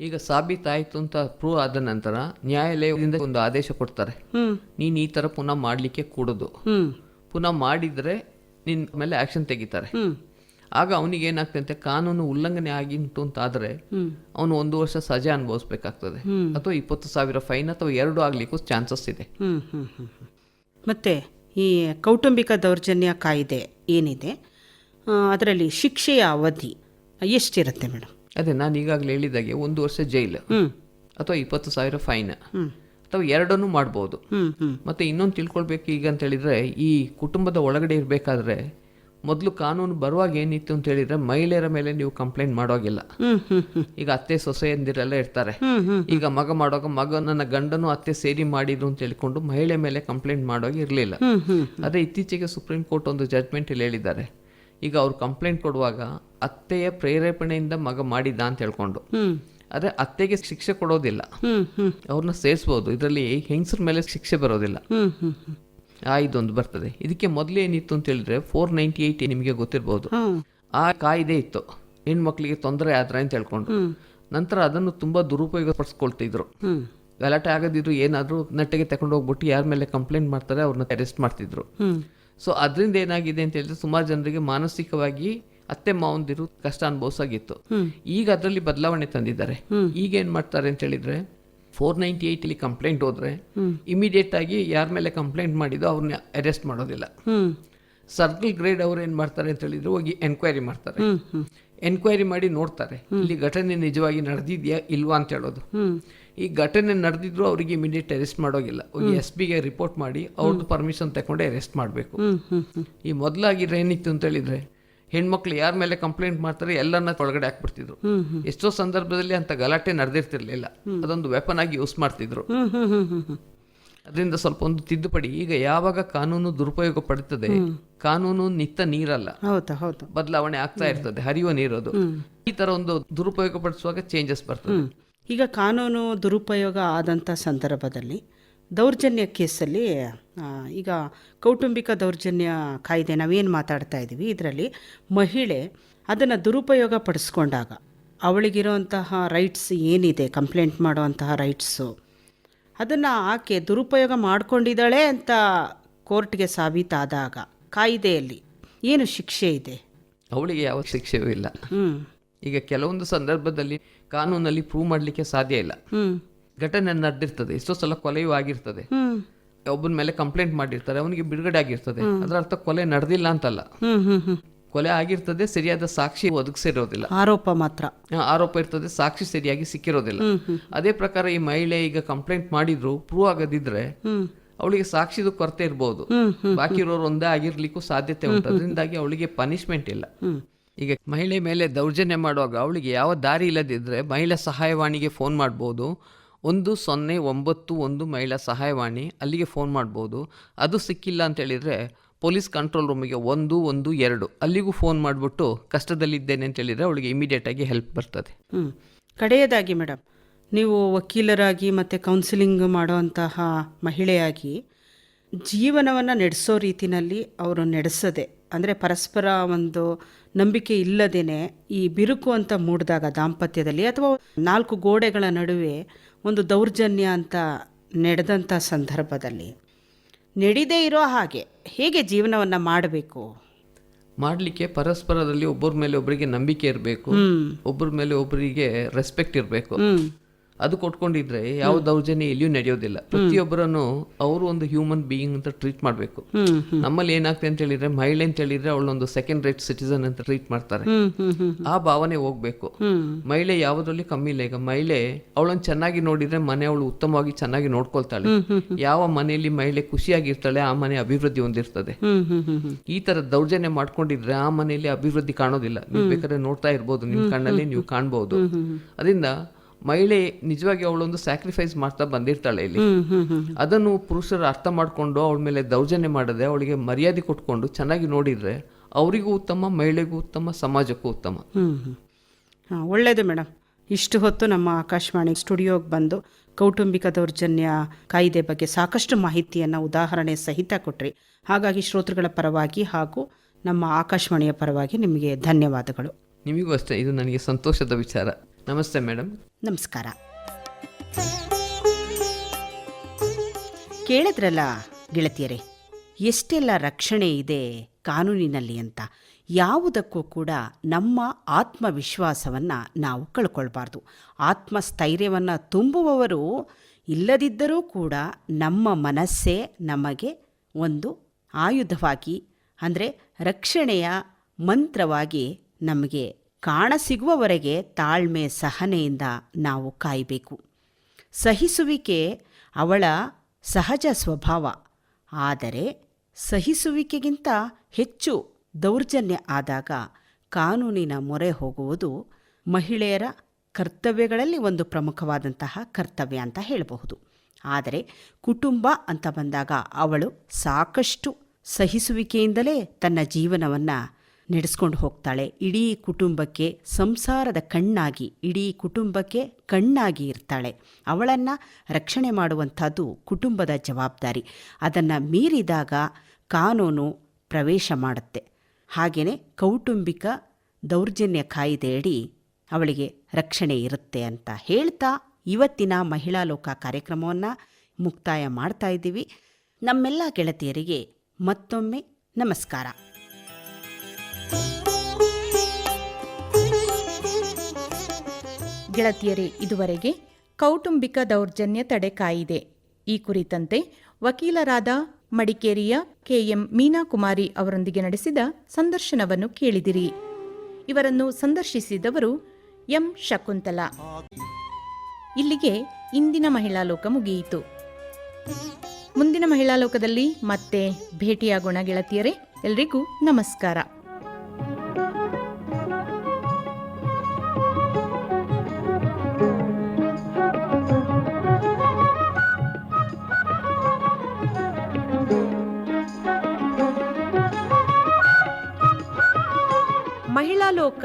ಈಗ ಸಾಬೀತಾಯಿತು ಅಂತ ಪ್ರೂವ್ ಆದ ನಂತರ ನ್ಯಾಯಾಲಯದಿಂದ ಒಂದು ಆದೇಶ ಕೊಡ್ತಾರೆ. ನೀನು ಈ ಥರ ಪುನಃ ಮಾಡಲಿಕ್ಕೆ ಕೂಡದು. ಪುನಃ ಮಾಡಿದರೆ ನಿನ್ನ ಮೇಲೆ ಆ್ಯಕ್ಷನ್ ತೆಗಿತಾರೆ. ಆಗ ಅವನಿಗೆ ಏನಾಗ್ತಂತೆ ಕಾನೂನು ಉಲ್ಲಂಘನೆ ಆಗಿಂಟು ಅಂತ ಆದರೆ ಅವನು ಒಂದು ವರ್ಷ ಸಜೆ ಅನುಭವಿಸ್ಬೇಕಾಗ್ತದೆ. ಅಥವಾ ಇಪ್ಪತ್ತು ಸಾವಿರ ಫೈನ್ ಅಥವಾ ಎರಡು ಆಗ್ಲಿಕ್ಕೂ ಚಾನ್ಸಸ್ ಇದೆ. ಮತ್ತೆ ಈ ಕೌಟುಂಬಿಕ ದೌರ್ಜನ್ಯ ಕಾಯ್ದೆ ಏನಿದೆ? ಅದರಲ್ಲಿ ಶಿಕ್ಷೆಯ ಅವಧಿ ಎಷ್ಟಿರುತ್ತೆ ಮೇಡಮ್? ಅದೇ ನಾನು ಈಗಾಗಲೇ ಹೇಳಿದಾಗೆ ಒಂದು ವರ್ಷ ಜೈಲು. ಅಥವಾ ಇಪ್ಪತ್ತು ಸಾವಿರ ಫೈನ್. ಅಥವಾ ಎರಡನ್ನೂ ಮಾಡ್ಬೋದು. ಮತ್ತೆ ಇನ್ನೊಂದು ತಿಳ್ಕೊಳ್ಬೇಕು ಈಗ ಅಂತ ಹೇಳಿದ್ರೆ ಈ ಕುಟುಂಬದ ಒಳಗಡೆ ಇರಬೇಕಾದ್ರೆ ಮೊದಲು ಕಾನೂನು ಬರುವಾಗ ಏನಿತ್ತು ಅಂತ ಹೇಳಿದ್ರೆ ಮಹಿಳೆಯರ ಮೇಲೆ ನೀವು ಕಂಪ್ಲೇಂಟ್ ಮಾಡೋಗಿಲ್ಲ. ಈಗ ಅತ್ತೆ ಸೊಸೆಯಂದಿರೆಲ್ಲ ಇರ್ತಾರೆ. ಈಗ ಮಗ ಮಾಡುವಾಗ ಮಗ ನನ್ನ ಗಂಡನು ಅತ್ತೆ ಸೇರಿ ಮಾಡಿದ್ರು ಅಂತ ಹೇಳಿಕೊಂಡು ಮಹಿಳೆ ಮೇಲೆ ಕಂಪ್ಲೇಂಟ್ ಮಾಡೋಗಿ ಇರಲಿಲ್ಲ. ಅದೇ ಇತ್ತೀಚೆಗೆ ಸುಪ್ರೀಂ ಕೋರ್ಟ್ ಒಂದು ಜಡ್ಜ್ಮೆಂಟ್ ಇಲ್ಲಿ ಹೇಳಿದ್ದಾರೆ. ಈಗ ಅವ್ರು ಕಂಪ್ಲೇಂಟ್ ಕೊಡುವಾಗ ಅತ್ತೆಯ ಪ್ರೇರೇಪಣೆಯಿಂದ ಮಗ ಮಾಡಿದ ಅಂತ ಹೇಳ್ಕೊಂಡು. ಅದೇ ಆದರೆ ಅತ್ತೆಗೆ ಶಿಕ್ಷೆ ಕೊಡೋದಿಲ್ಲ. ಅವ್ರನ್ನ ಸೇರಿಸ್ಬೋದು. ಇದರಲ್ಲಿ ಹೆಂಗಸ್ರ ಮೇಲೆ ಶಿಕ್ಷೆ ಬರೋದಿಲ್ಲ. ಆ ಇದೊಂದು ಬರ್ತದೆ. ಇದಕ್ಕೆ ಮೊದಲೇ ಏನಿತ್ತು ಅಂತ ಹೇಳಿದ್ರೆ ಫೋರ್ ನೈಂಟಿ ಏಯ್ಟ್ ನಿಮಗೆ ಗೊತ್ತಿರಬಹುದು ಆ ಕಾಯ್ದೆ ಇತ್ತು. ಹೆಣ್ಮಕ್ಳಿಗೆ ತೊಂದರೆ ಆದ್ರೆ ಅಂತ ಹೇಳ್ಕೊಂಡು. ನಂತರ ಅದನ್ನು ತುಂಬಾ ದುರುಪಯೋಗ ಪಡಿಸ್ಕೊಳ್ತಿದ್ರು ಗಲಾಟೆ ಆಗದಿದ್ರು ಏನಾದರೂ ನೆಟ್ಟಿಗೆ ತಗೊಂಡು ಹೋಗ್ಬಿಟ್ಟು ಯಾರ ಮೇಲೆ ಕಂಪ್ಲೇಂಟ್ ಮಾಡ್ತಾರೆ ಅವ್ರನ್ನ ಅರೆಸ್ಟ್ ಮಾಡ್ತಿದ್ರು. ಸೊ ಅದರಿಂದ ಏನಾಗಿದೆ ಅಂತ ಹೇಳಿದ್ರೆ ಸುಮಾರು ಜನರಿಗೆ ಮಾನಸಿಕವಾಗಿ ಅತ್ತೆ ಮಾವಂದಿರು ಕಷ್ಟ ಅನುಭವಿಸಾಗಿತ್ತು. ಈಗ ಅದರಲ್ಲಿ ಬದಲಾವಣೆ ತಂದಿದ್ದಾರೆ. ಈಗ ಏನ್ ಮಾಡ್ತಾರೆ ಅಂತ ಹೇಳಿದ್ರೆ ಫೋರ್ ನೈಂಟಿ ಏಯ್ಟಲ್ಲಿ ಕಂಪ್ಲೇಂಟ್ ಹೋದ್ರೆ ಇಮಿಡಿಯೇಟ್ ಆಗಿ ಯಾರ ಮೇಲೆ ಕಂಪ್ಲೇಂಟ್ ಮಾಡಿದೋ ಅವ್ರನ್ನ ಅರೆಸ್ಟ್ ಮಾಡೋದಿಲ್ಲ. ಸರ್ಕಲ್ ಗ್ರೇಡ್ ಅವ್ರು ಏನು ಮಾಡ್ತಾರೆ ಅಂತ ಹೇಳಿದ್ರೆ ಹೋಗಿ ಎನ್ಕ್ವೈರಿ ಮಾಡ್ತಾರೆ. ಎನ್ಕ್ವೈರಿ ಮಾಡಿ ನೋಡ್ತಾರೆ. ಇಲ್ಲಿ ಘಟನೆ ನಿಜವಾಗಿ ನಡೆದಿದೆಯಾ ಇಲ್ವಾ ಅಂತ ಹೇಳೋದು. ಈ ಘಟನೆ ನಡೆದಿದ್ರು ಅವರಿಗೆ ಇಮಿಡಿಯೇಟ್ ಅರೆಸ್ಟ್ ಮಾಡೋಗಿಲ್ಲ. ಹೋಗಿ ಎಸ್ ಪಿಗೆ ರಿಪೋರ್ಟ್ ಮಾಡಿ ಅವ್ರದ್ದು ಪರ್ಮಿಷನ್ ತಗೊಂಡೆ ಅರೆಸ್ಟ್ ಮಾಡಬೇಕು. ಈ ಮೊದಲಾಗಿ ಏನಿತ್ತು ಅಂತ ಹೇಳಿದ್ರೆ ಹೆಣ್ಮಕ್ಳು ಯಾರ ಮೇಲೆ ಕಂಪ್ಲೇಂಟ್ ಮಾಡ್ತಾರೆ ಎಲ್ಲರನ್ನ ಒಳಗಡೆ ಹಾಕ್ಬಿಡ್ತಿದ್ರು. ಎಷ್ಟೋ ಸಂದರ್ಭದಲ್ಲಿ ಅಂತ ಗಲಾಟೆ ನಡೆದಿರ್ತಿರ್ಲಿಲ್ಲ. ಅದೊಂದು ವೆಪನ್ ಆಗಿ ಯೂಸ್ ಮಾಡ್ತಿದ್ರು. ಅದರಿಂದ ಸ್ವಲ್ಪ ಒಂದು ತಿದ್ದುಪಡಿ. ಈಗ ಯಾವಾಗ ಕಾನೂನು ದುರುಪಯೋಗ ಪಡುತ್ತದೆ ಕಾನೂನು ನಿತ್ತ ನೀರಲ್ಲ. ಬದಲಾವಣೆ ಆಗ್ತಾ ಇರ್ತದೆ ಹರಿಯುವ ನೀರದು ಈ ತರ ಒಂದು ದುರುಪಯೋಗ ಪಡಿಸುವಾಗ ಚೇಂಜಸ್ ಬರ್ತದೆ. ಈಗ ಕಾನೂನು ದುರುಪಯೋಗ ಆದಂತ ಸಂದರ್ಭದಲ್ಲಿ ದೌರ್ಜನ್ಯ ಕೇಸಲ್ಲಿ ಈಗ ಕೌಟುಂಬಿಕ ದೌರ್ಜನ್ಯ ಕಾಯ್ದೆ ನಾವೇನು ಮಾತಾಡ್ತಾ ಇದ್ದೀವಿ ಇದರಲ್ಲಿ ಮಹಿಳೆ ಅದನ್ನು ದುರುಪಯೋಗ ಪಡಿಸ್ಕೊಂಡಾಗ ಅವಳಿಗಿರೋಂತಹ ರೈಟ್ಸ್ ಏನಿದೆ ಕಂಪ್ಲೇಂಟ್ ಮಾಡುವಂತಹ ರೈಟ್ಸು ಅದನ್ನು ಆಕೆ ದುರುಪಯೋಗ ಮಾಡ್ಕೊಂಡಿದ್ದಾಳೆ ಅಂತ ಕೋರ್ಟ್ಗೆ ಸಾಬೀತಾದಾಗ ಕಾಯ್ದೆಯಲ್ಲಿ ಏನು ಶಿಕ್ಷೆ ಇದೆ? ಅವಳಿಗೆ ಯಾವ ಶಿಕ್ಷೆಯೂ ಇಲ್ಲ. ಹ್ಞೂ ಈಗ ಕೆಲವೊಂದು ಸಂದರ್ಭದಲ್ಲಿ ಕಾನೂನಲ್ಲಿ ಪ್ರೂವ್ ಮಾಡಲಿಕ್ಕೆ ಸಾಧ್ಯ ಇಲ್ಲ. ಹ್ಞೂ ಘಟನೆ ನಡೆದಿರ್ತದೆ ಎಷ್ಟೋ ಸಲ ಕೊಲೆಯೂ ಆಗಿರ್ತದೆ. ಒಬ್ಬನ ಮೇಲೆ ಕಂಪ್ಲೇಂಟ್ ಮಾಡಿರ್ತಾರೆ ಅವನಿಗೆ ಬಿಡುಗಡೆ ಆಗಿರ್ತದೆ. ಅದರ ಅರ್ಥ ಕೊಲೆ ನಡೆದಿಲ್ಲ ಅಂತಲ್ಲ. ಕೊಲೆ ಆಗಿರ್ತದೆ ಸರಿಯಾದ ಸಾಕ್ಷಿ ಒದಗಿಸಿರೋದಿಲ್ಲ ಆರೋಪ ಮಾತ್ರ. ಆರೋಪ ಇರ್ತದೆ ಸಾಕ್ಷಿ ಸರಿಯಾಗಿ ಸಿಕ್ಕಿರೋದಿಲ್ಲ. ಅದೇ ಪ್ರಕಾರ ಈ ಮಹಿಳೆ ಈಗ ಕಂಪ್ಲೇಂಟ್ ಮಾಡಿದ್ರು ಪ್ರೂವ್ ಆಗದಿದ್ರೆ ಅವಳಿಗೆ ಸಾಕ್ಷಿದು ಕೊರತೆ ಇರಬಹುದು ಬಾಕಿ ಇರೋರು ಒಂದೇ ಆಗಿರ್ಲಿಕ್ಕೂ ಸಾಧ್ಯತೆ ಉಂಟು. ಅದರಿಂದಾಗಿ ಅವಳಿಗೆ ಪನಿಷ್ಮೆಂಟ್ ಇಲ್ಲ. ಈಗ ಮಹಿಳೆ ಮೇಲೆ ದೌರ್ಜನ್ಯ ಮಾಡುವಾಗ ಅವಳಿಗೆ ಯಾವ ದಾರಿ ಇಲ್ಲದಿದ್ರೆ ಮಹಿಳಾ ಸಹಾಯವಾಣಿಗೆ ಫೋನ್ ಮಾಡ್ಬೋದು. ಒಂದು ಸೊನ್ನೆ ಒಂಬತ್ತು ಒಂದು ಮಹಿಳಾ ಸಹಾಯವಾಣಿ, ಅಲ್ಲಿಗೆ ಫೋನ್ ಮಾಡ್ಬೋದು. ಅದು ಸಿಕ್ಕಿಲ್ಲ ಅಂತ ಹೇಳಿದರೆ ಪೊಲೀಸ್ ಕಂಟ್ರೋಲ್ ರೂಮಿಗೆ ಒಂದು ಒಂದು, ಎರಡು. ಅಲ್ಲಿಗೂ ಫೋನ್ ಮಾಡಿಬಿಟ್ಟು ಕಷ್ಟದಲ್ಲಿದ್ದೇನೆ ಅಂತ ಹೇಳಿದರೆ ಅವಳಿಗೆ ಇಮಿಡಿಯೇಟಾಗಿ ಹೆಲ್ಪ್ ಬರ್ತದೆ. ಹ್ಞೂ ಕಡೆಯದಾಗಿ ಮೇಡಮ್ ನೀವು ವಕೀಲರಾಗಿ ಮತ್ತು ಕೌನ್ಸಿಲಿಂಗ್ ಮಾಡುವಂತಹ ಮಹಿಳೆಯಾಗಿ ಜೀವನವನ್ನು ನಡೆಸೋ ರೀತಿಯಲ್ಲಿ ಅವರು ನಡೆಸದೆ, ಅಂದರೆ ಪರಸ್ಪರ ಒಂದು ನಂಬಿಕೆ ಇಲ್ಲದೇನೆ ಈ ಬಿರುಕು ಅಂತ ಮೂಡಿದಾಗ ದಾಂಪತ್ಯದಲ್ಲಿ ಅಥವಾ ನಾಲ್ಕು ಗೋಡೆಗಳ ನಡುವೆ ಒಂದು ದೌರ್ಜನ್ಯ ಅಂತ ನಡೆದಂಥ ಸಂದರ್ಭದಲ್ಲಿ ನಡೀದೇ ಇರೋ ಹಾಗೆ ಹೇಗೆ ಜೀವನವನ್ನು ಮಾಡಬೇಕು? ಮಾಡಲಿಕ್ಕೆ ಪರಸ್ಪರದಲ್ಲಿ ಒಬ್ಬರ ಮೇಲೆ ಒಬ್ಬರಿಗೆ ನಂಬಿಕೆ ಇರಬೇಕು ಒಬ್ಬರ ಮೇಲೆ ಒಬ್ಬರಿಗೆ ರೆಸ್ಪೆಕ್ಟ್ ಇರಬೇಕು. ಅದು ಕೊಟ್ಕೊಂಡಿದ್ರೆ ಯಾವ ದೌರ್ಜನ್ಯ ಎಲ್ಲಿಯೂ ನಡೆಯೋದಿಲ್ಲ. ಪ್ರತಿಯೊಬ್ಬರನ್ನು ಅವರು ಒಂದು ಹ್ಯೂಮನ್ ಬೀಯಿಂಗ್ ಅಂತ ಟ್ರೀಟ್ ಮಾಡಬೇಕು. ನಮ್ಮಲ್ಲಿ ಏನಾಗ್ತದೆ ಅಂತ ಹೇಳಿದ್ರೆ ಮಹಿಳೆ ಅಂತ ಹೇಳಿದ್ರೆ ಅವಳೊಂದು ಸೆಕೆಂಡ್ ರೇಟ್ ಸಿಟಿಸನ್ ಅಂತ ಟ್ರೀಟ್ ಮಾಡ್ತಾರೆ. ಆ ಭಾವನೆ ಹೋಗ್ಬೇಕು. ಮಹಿಳೆ ಯಾವುದ್ರಲ್ಲಿ ಕಮ್ಮಿ ಇಲ್ಲ. ಈಗ ಮಹಿಳೆ ಅವಳನ್ನು ಚೆನ್ನಾಗಿ ನೋಡಿದ್ರೆ ಮನೆ ಅವಳು ಉತ್ತಮವಾಗಿ ಚೆನ್ನಾಗಿ ನೋಡ್ಕೊಳ್ತಾಳೆ. ಯಾವ ಮನೆಯಲ್ಲಿ ಮಹಿಳೆ ಖುಷಿಯಾಗಿರ್ತಾಳೆ ಆ ಮನೆ ಅಭಿವೃದ್ಧಿ ಹೊಂದಿರ್ತದೆ. ಈ ತರ ದೌರ್ಜನ್ಯ ಮಾಡ್ಕೊಂಡಿದ್ರೆ ಆ ಮನೆಯಲ್ಲಿ ಅಭಿವೃದ್ಧಿ ಕಾಣೋದಿಲ್ಲ. ನೀವು ಬೇಕಾದ್ರೆ ನೋಡ್ತಾ ಇರ್ಬೋದು. ನಿಮ್ ಕಣ್ಣಲ್ಲಿ ನೀವು ಕಾಣಬಹುದು ಅದರಿಂದ ಮಹಿಳೆ ನಿಜವಾಗಿ ಅವಳೊಂದು ಸ್ಯಾಕ್ರಿಫೈಸ್ ಮಾಡ್ತಾ ಬಂದಿರ್ತಾಳೆ ಇಲ್ಲಿ. ಅದನ್ನು ಪುರುಷರು ಅರ್ಥ ಮಾಡಿಕೊಂಡು ಅವಳ ಮೇಲೆ ದೌರ್ಜನ್ಯ ಮಾಡದೆ ಅವಳಿಗೆ ಮರ್ಯಾದೆ ಕೊಟ್ಕೊಂಡು ಚೆನ್ನಾಗಿ ನೋಡಿದರೆ ಅವರಿಗೂ ಉತ್ತಮ ಮಹಿಳೆಗೂ ಉತ್ತಮ ಸಮಾಜಕ್ಕೂ ಉತ್ತಮ. ಹಾಂ ಒಳ್ಳೆಯದು ಮೇಡಮ್ ಇಷ್ಟು ಹೊತ್ತು ನಮ್ಮ ಆಕಾಶವಾಣಿ ಸ್ಟುಡಿಯೋಗೆ ಬಂದು ಕೌಟುಂಬಿಕ ದೌರ್ಜನ್ಯ ಕಾಯ್ದೆ ಬಗ್ಗೆ ಸಾಕಷ್ಟು ಮಾಹಿತಿಯನ್ನು ಉದಾಹರಣೆ ಸಹಿತ ಕೊಟ್ರಿ. ಹಾಗಾಗಿ ಶ್ರೋತೃಗಳ ಪರವಾಗಿ ಹಾಗೂ ನಮ್ಮ ಆಕಾಶವಾಣಿಯ ಪರವಾಗಿ ನಿಮಗೆ ಧನ್ಯವಾದಗಳು. ನಿಮಗೂ ಅಷ್ಟೇ. ಇದು ನನಗೆ ಸಂತೋಷದ ವಿಚಾರ. ನಮಸ್ತೆ ಮೇಡಮ್. ನಮಸ್ಕಾರ. ಕೇಳಿದ್ರಲ್ಲ ಗೆಳತಿಯರೇ, ಎಷ್ಟೆಲ್ಲ ರಕ್ಷಣೆ ಇದೆ ಕಾನೂನಿನಲ್ಲಿ ಅಂತ. ಯಾವುದಕ್ಕೂ ಕೂಡ ನಮ್ಮ ಆತ್ಮವಿಶ್ವಾಸವನ್ನು ನಾವು ಕಳ್ಕೊಳ್ಬಾರ್ದು. ಆತ್ಮಸ್ಥೈರ್ಯವನ್ನು ತುಂಬುವವರು ಇಲ್ಲದಿದ್ದರೂ ಕೂಡ ನಮ್ಮ ಮನಸ್ಸೇ ನಮಗೆ ಒಂದು ಆಯುಧವಾಗಿ, ಅಂದರೆ ರಕ್ಷಣೆಯ ಮಂತ್ರವಾಗಿ ನಮಗೆ ಕಾಣಸಿಗುವವರೆಗೆ ತಾಳ್ಮೆ ಸಹನೆಯಿಂದ ನಾವು ಕಾಯಬೇಕು. ಸಹಿಸುವಿಕೆ ಅವಳ ಸಹಜ ಸ್ವಭಾವ. ಆದರೆ ಸಹಿಸುವಿಕೆಗಿಂತ ಹೆಚ್ಚು ದೌರ್ಜನ್ಯ ಆದಾಗ ಕಾನೂನಿನ ಮೊರೆ ಹೋಗುವುದು ಮಹಿಳೆಯರ ಕರ್ತವ್ಯಗಳಲ್ಲಿ ಒಂದು ಪ್ರಮುಖವಾದಂತಹ ಕರ್ತವ್ಯ ಅಂತ ಹೇಳಬಹುದು. ಆದರೆ ಕುಟುಂಬ ಅಂತ ಬಂದಾಗ ಅವಳು ಸಾಕಷ್ಟು ಸಹಿಸುವಿಕೆಯಿಂದಲೇ ತನ್ನ ಜೀವನವನ್ನು ನಡೆಸ್ಕೊಂಡು ಹೋಗ್ತಾಳೆ. ಇಡೀ ಕುಟುಂಬಕ್ಕೆ ಸಂಸಾರದ ಕಣ್ಣಾಗಿ, ಇಡೀ ಕುಟುಂಬಕ್ಕೆ ಕಣ್ಣಾಗಿ ಇರ್ತಾಳೆ. ಅವಳನ್ನು ರಕ್ಷಣೆ ಮಾಡುವಂಥದ್ದು ಕುಟುಂಬದ ಜವಾಬ್ದಾರಿ. ಅದನ್ನು ಮೀರಿದಾಗ ಕಾನೂನು ಪ್ರವೇಶ ಮಾಡುತ್ತೆ. ಹಾಗೆಯೇ ಕೌಟುಂಬಿಕ ದೌರ್ಜನ್ಯ ಕಾಯ್ದೆಯಡಿ ಅವಳಿಗೆ ರಕ್ಷಣೆ ಇರುತ್ತೆ ಅಂತ ಹೇಳ್ತಾ ಇವತ್ತಿನ ಮಹಿಳಾ ಲೋಕ ಕಾರ್ಯಕ್ರಮವನ್ನು ಮುಕ್ತಾಯ ಮಾಡ್ತಾ ಇದ್ದೀವಿ. ನಮ್ಮೆಲ್ಲ ಗೆಳತಿಯರಿಗೆ ಮತ್ತೊಮ್ಮೆ ನಮಸ್ಕಾರ. ಗೆಳತಿಯರೇ, ಇದುವರೆಗೆ ಕೌಟುಂಬಿಕ ದೌರ್ಜನ್ಯ ತಡೆ ಕಾಯಿದೆ. ಈ ಕುರಿತಂತೆ ವಕೀಲರಾದ ಮಡಿಕೇರಿಯ ಕೆಎಂ ಮೀನಾಕುಮಾರಿ ಅವರೊಂದಿಗೆ ನಡೆಸಿದ ಸಂದರ್ಶನವನ್ನು ಕೇಳಿದಿರಿ. ಇವರನ್ನು ಸಂದರ್ಶಿಸಿದವರು ಎಂ. ಶಕುಂತಲಾ. ಇಲ್ಲಿಗೆ ಇಂದಿನ ಮಹಿಳಾ ಲೋಕ ಮುಗಿಯಿತು. ಮುಂದಿನ ಮಹಿಳಾ ಲೋಕದಲ್ಲಿ ಮತ್ತೆ ಭೇಟಿಯಾಗೋಣ ಗೆಳತಿಯರೇ. ಎಲ್ರಿಗೂ ನಮಸ್ಕಾರ.